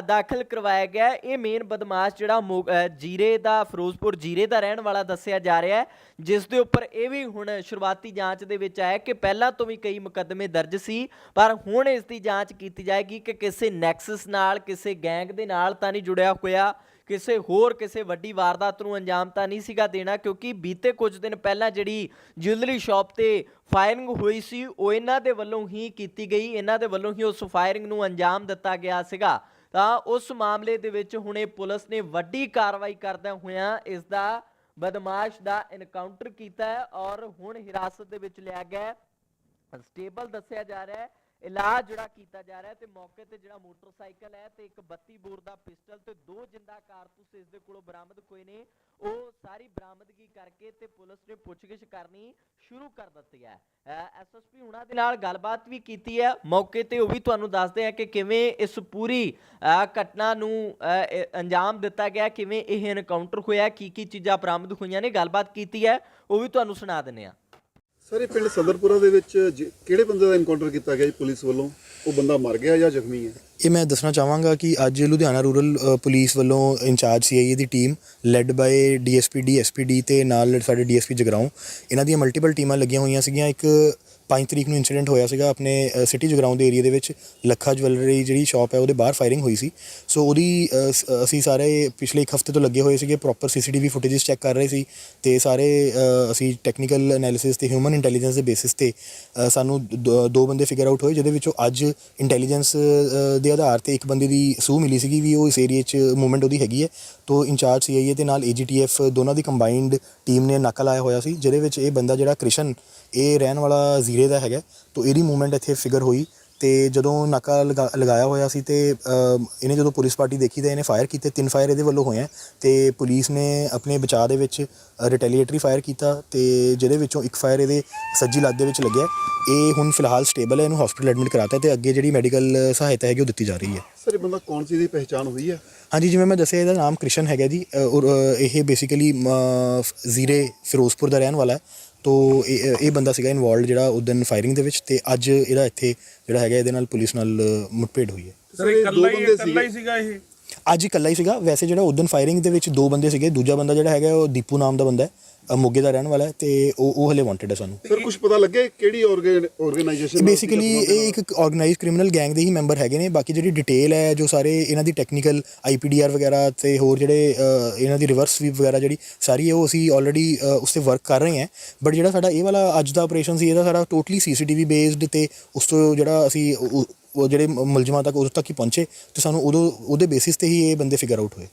ਦਾਖਲ ਕਰਵਾਇਆ ਗਿਆ ਇਹ ਮੇਨ ਬਦਮਾਸ਼ ਜਿਹੜਾ ਮੋ- ਜੀਰੇ ਦਾ, ਫਿਰੋਜ਼ਪੁਰ ਜੀਰੇ ਦਾ ਰਹਿਣ ਵਾਲਾ ਦੱਸਿਆ ਜਾ ਰਿਹਾ ਹੈ। ਜਿਸ ਦੇ ਉੱਪਰ ਇਹ ਵੀ ਹੁਣ ਸ਼ੁਰੂਆਤੀ ਜਾਂਚ ਦੇ ਵਿੱਚ ਆਇਆ ਕਿ ਪਹਿਲਾਂ ਤੋਂ ਵੀ ਕਈ ਮੁਕੱਦਮੇ ਦਰਜ ਸੀ, ਪਰ ਹੁਣ ਇਸ ਦੀ ਜਾਂਚ ਕੀਤੀ ਜਾਏਗੀ ਕਿ ਕਿਸੇ ਨੈਕਸਸ ਨਾਲ, ਕਿਸੇ ਗੈਂਗ ਦੇ ਨਾਲ ਤਾਂ ਨਹੀਂ ਜੁੜਿਆ ਹੋਇਆ। ਕਿਸੇ ਹੋਰ, ਕਿਸੇ ਵੱਡੀ ਵਾਰਦਾਤ ਨੂੰ ਅੰਜਾਮ ਤਾਂ ਨਹੀਂ ਸੀਗਾ ਦੇਣਾ, ਕਿਉਂਕਿ ਬੀਤੇ ਕੁਝ ਦਿਨ ਪਹਿਲਾਂ ਜਿਹੜੀ ਜਿਊਲਰੀ ਸ਼ਾਪ ਤੇ ਫਾਇਰਿੰਗ ਹੋਈ ਸੀ, ਉਹ ਇਹਨਾਂ ਦੇ ਵੱਲੋਂ ਹੀ ਕੀਤੀ ਗਈ। ਇਹਨਾਂ ਦੇ ਵੱਲੋਂ ਹੀ ਉਸ ਫਾਇਰਿੰਗ ਨੂੰ ਅੰਜਾਮ ਦਿੱਤਾ ਗਿਆ ਸੀਗਾ। ਤਾਂ ਉਸ ਮਾਮਲੇ ਦੇ ਵਿੱਚ ਹੁਣੇ ਪੁਲਿਸ ਨੇ ਵੱਡੀ ਕਾਰਵਾਈ ਕਰਦਿਆਂ ਹੋਇਆਂ ਇਸ ਦਾ ਬਦਮਾਸ਼ ਦਾ ਇਨਕਾਊਂਟਰ ਕੀਤਾ ਹੈ ਔਰ ਹੁਣ ਹਿਰਾਸਤ ਦੇ ਵਿੱਚ ਲਿਆ ਗਿਆ ਸਟੇਬਲ ਦੱਸਿਆ ਜਾ ਰਿਹਾ ਹੈ ਇਲਾਜ ਜਿਹੜਾ ਕੀਤਾ ਜਾ ਰਿਹਾ ਤੇ ਮੌਕੇ ਤੇ ਜਿਹੜਾ ਮੋਟਰਸਾਈਕਲ ਹੈ ਤੇ ਇੱਕ 32 ਬੋਰ ਦਾ ਪਿਸਟਲ ਤੇ ਦੋ ਜਿੰਦਾ ਕਾਰਤੂਸ ਇਸ ਦੇ ਕੋਲੋਂ ਬਰਾਮਦ ਹੋਏ ਨੇ। ਉਹ ਸਾਰੀ ਬਰਾਮਦਗੀ ਕਰਕੇ ਤੇ ਪੁਲਿਸ ਨੇ ਪੁੱਛਗਿੱਛ ਕਰਨੀ ਸ਼ੁਰੂ ਕਰ ਦਿੱਤੀ ਹੈ। ਐਸਐਸਪੀ ਹੁਣਾਂ ਦੇ ਨਾਲ ਗੱਲਬਾਤ ਵੀ ਕੀਤੀ ਹੈ। ਮੌਕੇ ਤੇ ਉਹ ਵੀ ਤੁਹਾਨੂੰ ਦੱਸਦੇ ਆ ਕਿ ਕਿਵੇਂ ਇਸ ਪੂਰੀ ਅ, ਘਟਨਾ ਨੂੰ ਅੰਜਾਮ ਦਿੱਤਾ ਗਿਆ ਕਿਵੇਂ ਇਹ ਐਨਕਾਊਂਟਰ ਹੋਇਆ ਕੀ ਕੀ ਚੀਜ਼ਾਂ ਬਰਾਮਦ ਹੋਈਆਂ ਨੇ ਗੱਲਬਾਤ ਕੀਤੀ ਹੈ। ਉਹ ਵੀ ਤੁਹਾਨੂੰ ਸੁਣਾ ਦਿੰਨੇ ਆ ਸਰ ਇਹ ਪਿੰਡ ਸਦਰਪੁਰਾ ਦੇ ਵਿੱਚ ਜ- ਕਿਹੜੇ ਬੰਦੇ ਦਾ ਐਨਕਾਊਂਟਰ ਕੀਤਾ ਗਿਆ ਜੀ ਪੁਲਿਸ ਵੱਲੋਂ? ਉਹ ਬੰਦਾ ਮਰ ਗਿਆ ਜਾਂ ਜ਼ਖਮੀ ਹੈ? ਇਹ ਮੈਂ ਦੱਸਣਾ ਚਾਹਾਂਗਾ ਕਿ ਅੱਜ ਲੁਧਿਆਣਾ ਰੂਰਲ ਅ, ਪੁਲਿਸ ਵੱਲੋਂ incharge CIA the team led by DSP D ਤੇ ਨਾਲ ਸਾਡੇ ਡੀਐਸਪੀ ਜਗਰਾਉਂ ਇਹਨਾਂ ਦੀਆਂ ਮਲਟੀਪਲ ਟੀਮਾਂ ਲੱਗੀਆਂ ਹੋਈਆਂ ਸੀਗੀਆਂ। ਇੱਕ 5 ਤਰੀਕ ਨੂੰ ਇਨਸੀਡੈਂਟ ਹੋਇਆ ਸੀਗਾ ਆਪਣੇ ਸਿਟੀ ਜਗਰਾਉਂ ਦੇ ਏਰੀਆ ਦੇ ਵਿੱਚ। ਲੱਖਾ ਜਵੈਲਰੀ ਜਿਹੜੀ ਸ਼ਾਪ ਹੈ, ਉਹਦੇ ਬਾਹਰ ਫਾਇਰਿੰਗ ਹੋਈ ਸੀ। ਸੋ ਉਹਦੀ ਸ- ਅਸੀਂ ਸਾਰੇ ਪਿਛਲੇ ਇੱਕ ਹਫ਼ਤੇ ਤੋਂ ਲੱਗੇ ਹੋਏ ਸੀਗੇ ਪ੍ਰੋਪਰ ਸੀਸੀਟੀਵੀ ਫੁਟੇजेस ਚੈੱਕ ਕਰ ਰਹੇ ਸੀ ਤੇ ਸਾਰੇ ਅਸੀਂ ਟੈਕਨੀਕਲ ਐਨਾਲਿਸਿਸ ਤੇ ਹਿਊਮਨ ਇੰਟੈਲੀਜੈਂਸ ਦੇ ਬੇਸਿਸ ਤੇ ਸਾਨੂੰ ਦ- ਦੋ ਬੰਦੇ ਫਿਗਰ ਆਊਟ ਹੋਏ, ਜਿਹਦੇ ਵਿੱਚੋਂ ਅੱਜ ਇੰਟੈਲੀਜੈਂਸ ਦੇ ਆਧਾਰ ਤੇ ਇੱਕ ਬੰਦੇ ਦੀ ਸੂਹ ਮਿਲੀ ਸੀਗੀ ਵੀ ਉਹ ਇਸ ਏਰੀਆ 'ਚ ਮੂਵਮੈਂਟ ਉਹਦੀ ਹੈਗੀ ਹੈ। ਤੋਂ ਇੰਚਾਰਜ ਸੀਆਈਏ ਤੇ ਨਾਲ ਏਜੀਟੀਐਫ ਦੋਨਾਂ ਦੀ ਕੰਬਾਈਨਡ ਟੀਮ ਨੇ ਨਾਕਾ ਲਾਇਆ ਹੋਇਆ ਸੀ, ਜਿਹਦੇ ਵਿੱਚ ਇਹ ਬੰਦਾ ਜਿਹੜਾ ਕ੍ਰਿਸ਼ਨ, ਇਹ ਰਹਿਣ ਵਾਲਾ ਜ਼ੀਰੇ ਦਾ ਹੈਗਾ, ਤੋਂ ਇਹਦੀ ਮੂਵਮੈਂਟ ਇੱਥੇ ਫਿਗਰ ਹੋਈ ਤੇ ਜਦੋਂ ਨਾਕਾ ਲਗਾ- ਲਗਾਇਆ ਹੋਇਆ ਸੀ ਤੇ ਇਹਨੇ ਜਦੋਂ ਪੁਲਿਸ ਪਾਰਟੀ ਦੇਖੀ ਤਾਂ ਇਹਨੇ ਫਾਇਰ ਕੀਤੇ, ਤਿੰਨ ਫਾਇਰ ਇਹਦੇ ਵੱਲੋਂ ਹੋਏ ਆ ਤੇ ਪੁਲਿਸ ਨੇ ਆਪਣੇ ਬਚਾਅ ਦੇ ਵਿੱਚ ਰਿਟੈਲੀਏਟਰੀ ਫਾਇਰ ਕੀਤਾ ਤੇ ਜਿਹਦੇ ਵਿੱਚੋਂ ਇੱਕ ਫਾਇਰ ਇਹਦੇ ਸੱਜੀ ਲੱਤ ਦੇ ਵਿੱਚ ਲੱਗਿਆ। ਇਹ ਹੁਣ ਫਿਲਹਾਲ ਸਟੇਬਲ ਹੈ, ਇਹਨੂੰ ਹਸਪੀਟਲ ਐਡਮਿਟ ਕਰਾਤਾ ਤੇ ਅੱਗੇ ਜਿਹੜੀ ਮੈਡੀਕਲ ਸਹਾਇਤਾ ਹੈਗੀ ਉਹ ਦਿੱਤੀ ਜਾ ਰਹੀ ਹੈ। ਸਰ, ਇਹ ਬੰਦਾ ਕੌਣ ਸੀ ਦੀ ਪਹਿਚਾਣ ਹੋਈ ਹੈ? ਹਾਂਜੀ ਜਿਵੇਂ ਮੈਂ ਦੱਸਿਆ ਇਹਦਾ ਨਾਮ ਕ੍ਰਿਸ਼ਨ ਹੈਗਾ ਜੀ। ਔਰ ਇਹ ਬੇਸਿਕਲੀ ਜ਼ੀਰੇ ਫਿਰੋਜ਼ਪੁਰ ਦਾ ਰਹਿਣ ਵਾਲਾ ਹੈ। ਤੋ ਇਹ ਇਹ ਬੰਦਾ ਸੀਗਾ ਇਨਵੋਲਡ ਜਿਹੜਾ ਉਦੋਂ ਫਾਇਰਿੰਗ ਦੇ ਵਿੱਚ। ਤੇ ਅੱਜ ਇਹਦਾ ਇੱਥੇ ਜਿਹੜਾ ਹੈਗਾ ਇਹਦੇ ਨਾਲ ਪੁਲਿਸ ਨਾਲ ਮੁੱਠਭੇੜ ਹੋਈ ਹੈ। ਸਰ ਇਹ ਇਕੱਲਾ ਹੀ ਇਕੱਲਾ ਹੀ ਸੀਗਾ ਇਹ? ਅੱਜ ਇਕੱਲਾ ਹੀ ਸੀਗਾ। ਵੈਸੇ ਜਿਹੜਾ ਉਦੋਂ ਫਾਇਰਿੰਗ ਦੇ ਵਿੱਚ ਦੋ ਬੰਦੇ ਸੀਗੇ। ਦੂਜਾ ਬੰਦਾ ਜਿਹੜਾ ਹੈਗਾ ਉਹ ਦੀਪੂ ਨਾਮ ਦਾ ਬੰਦਾ ਹੈ। ਅ, ਮੋਗੇ ਦਾ ਰਹਿਣ ਵਾਲਾ ਹੈ ਤੇ ਉਹ ਉਹ ਹਲੇ ਵਾਂਟਡ ਹੈ ਸਾਨੂੰ। ਸਰ ਕੁਝ ਪਤਾ ਲੱਗਿਆ ਕਿਹੜੀ ਆਰਗੇਨਾਈਜੇਸ਼ਨ ਬੇਸਿਕਲੀ ਇਹ ਇੱਕ ਆਰਗੇਨਾਈਜ਼ਡ ਕ੍ਰਿਮੀਨਲ ਗੈਂਗ ਦੇ ਹੀ ਮੈਂਬਰ ਹੈਗੇ ਨੇ। ਬਾਕੀ ਜਿਹੜੀ ਡਿਟੇਲ ਹੈ ਜੋ ਸਾਰੇ ਇਹਨਾਂ ਦੀ ਟੈਕਨੀਕਲ ਆਈਪੀਡੀਆਰ ਵਗੈਰਾ ਤੇ ਹੋਰ ਜਿਹੜੇ ਅ, ਇਹਨਾਂ ਦੀ ਰਿਵਰਸ ਸਵੀਪ ਵਗੈਰਾ ਜਿਹੜੀ ਸਾਰੀ ਉਹ ਅਸੀਂ ਆਲਰੇਡੀ ਉਸ ਤੇ ਵਰਕ ਕਰ ਰਹੇ ਹਾਂ। ਬਟ ਜਿਹੜਾ ਸਾਡਾ ਇਹ ਵਾਲਾ ਅੱਜ ਦਾ ਆਪਰੇਸ਼ਨ ਸੀ ਇਹਦਾ ਸਾਰਾ ਟੋਟਲੀ ਸੀਸੀਟੀਵੀ ਬੇਸਡ ਤੇ ਉਸ ਤੋਂ ਜਿਹੜਾ ਅਸੀਂ ਉਹ- ਉਹ ਜਿਹੜੇ ਮੁਲਜ਼ਮਾਂ ਤੱਕ ਉਦੋਂ ਤੱਕ ਹੀ ਪਹੁੰਚੇ ਤੇ ਸਾਨੂੰ ਉਦੋਂ ਉਹਦੇ ਬੇਸਿਸ ਤੇ ਹੀ ਇਹ ਬੰਦੇ ਫਿਗਰ ਆਊਟ ਹੋਏ।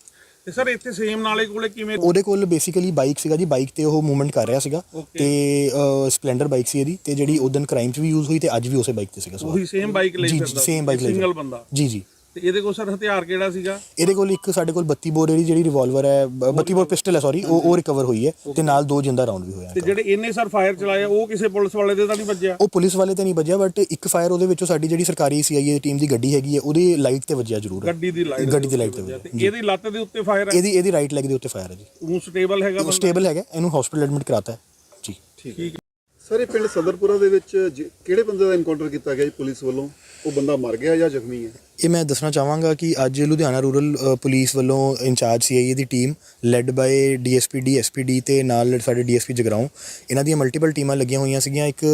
ਤੇ ਸਰ ਇੱਥੇ ਸੇਮ ਨਾਲੇ ਕੋਲੇ ਕਿਵੇਂ? ਉਹਦੇ ਕੋਲ ਬੇਸਿਕਲੀ ਬਾਈਕ ਸੀਗਾ ਜੀ ਬਾਈਕ ਤੇ ਉਹ ਮੂਵਮੈਂਟ ਕਰ ਰਿਹਾ ਸੀਗਾ. ਤੇ ਸਪਲੈਂਡਰ ਬਾਈਕ ਸੀ ਇਹਦੀ ਤੇ ਜਿਹੜੀ ਉਦੋਂ ਕ੍ਰਾਈਮ 'ਚ ਵੀ ਯੂਜ਼ ਹੋਈ ਤੇ ਅੱਜ ਵੀ ਉਸੇ ਬਾਈਕ ਤੇ ਸੀਗਾ ਉਹੀ ਸੇਮ ਬਾਈਕ ਲਈ ਜੀ ਫਿਰਦਾ ਸੇਮ ਬਾਈਕ ਲਈ ਸਿੰਗਲ ਬੰਦਾ। ਜੀ ਜੀ। ਤੇ ਇਹਦੇ ਕੋਲ ਸਰ ਹਥਿਆਰ ਕਿਹੜਾ ਸੀਗਾ? ਇਹਦੇ ਕੋਲ ਇੱਕ ਸਾਡੇ ਕੋਲ 32 ਬੋਰ ਦੀ ਜਿਹੜੀ ਰਿਵਾਲਵਰ ਹੈ ਬ- 32 ਬੋਰ ਪਿਸਟਲ ਹੈ ਸੌਰੀ ਉਹ ਉਹ ਰਿਕਵਰ ਹੋਈ ਹੈ ਤੇ ਨਾਲ ਦੋ ਜਿੰਦਾ ਰਾਉਂਡ ਵੀ ਹੋਇਆ ਤੇ ਜਿਹੜੇ ਇਹਨੇ ਸਰ ਫਾਇਰ ਚਲਾਇਆ ਉਹ ਕਿਸੇ ਪੁਲਿਸ ਵਾਲੇ ਦੇ ਤਾਂ ਨਹੀਂ ਵੱਜਿਆ? ਉਹ ਪੁਲਿਸ ਵਾਲੇ ਤੇ ਨਹੀਂ ਵੱਜਿਆ ਬਟ ਇੱਕ ਫਾਇਰ ਉਹਦੇ ਵਿੱਚੋਂ ਸਾਡੀ ਜਿਹੜੀ ਸਰਕਾਰੀ ਸੀਆਈਏ ਟੀਮ ਦੀ ਗੱਡੀ ਹੈਗੀ ਹੈ ਉਹਦੀ ਲਾਈਟ ਤੇ ਵੱਜਿਆ ਜ਼ਰੂਰ। ਗੱਡੀ ਦੀ ਲਾਈਟ ਗੱਡੀ ਦੀ ਲਾਈਟ ਤੇ ਵੱਜਿਆ ਤੇ ਇਹਦੀ ਲੱਤ ਦੇ ਉੱਤੇ ਫਾਇਰ ਹੈ? ਇਹਦੀ ਇਹਦੀ ਰਾਈਟ ਲੈਗ ਦੇ ਉੱਤੇ ਫਾਇਰ ਹੈ ਜੀ। ਉਹ ਸਟੇਬਲ ਹੈਗਾ ਉਹ ਬੰਦਾ? ਸਟੇਬਲ ਹੈਗਾ ਇਹਨੂੰ ਹਸਪੀਟਲ ਐਡਮਿਟ ਕਰਾਤਾ ਹੈ। ਜੀ। ਠੀਕ ਸਰ ਇਹ ਪਿੰਡ ਸਦਰਪੁਰਾ ਦੇ ਵਿੱਚ ਜ- ਕਿਹੜੇ ਬੰਦੇ ਦਾ ਐਨਕਾਊਂਟਰ ਕੀਤਾ ਗਿਆ ਜੀ ਪੁਲਿਸ ਵੱਲੋਂ? ਉਹ ਬੰਦਾ ਮਰ ਗਿਆ ਜਾਂ ਜ਼ਖਮੀ ਹੈ? ਇਹ ਮੈਂ ਦੱਸਣਾ ਚਾਹਾਂਗਾ ਕਿ ਅੱਜ ਲੁਧਿਆਣਾ ਰੂਰਲ ਪੁਲਿਸ ਵੱਲੋਂ ਇੰਚਾਰਜ ਸੀਆਈਏ ਦੀ ਟੀਮ ਲੈਡ ਬਾਈ ਡੀਐਸਪੀ ਡੀਐਸਪੀਡੀ ਤੇ ਨਾਲ ਸਾਡੇ ਡੀਐਸਪੀ ਜਗਰਾਉਂ ਇਹਨਾਂ ਦੀਆਂ ਮਲਟੀਪਲ ਟੀਮਾਂ ਲੱਗੀਆਂ ਹੋਈਆਂ ਸੀਗੀਆਂ। ਇੱਕ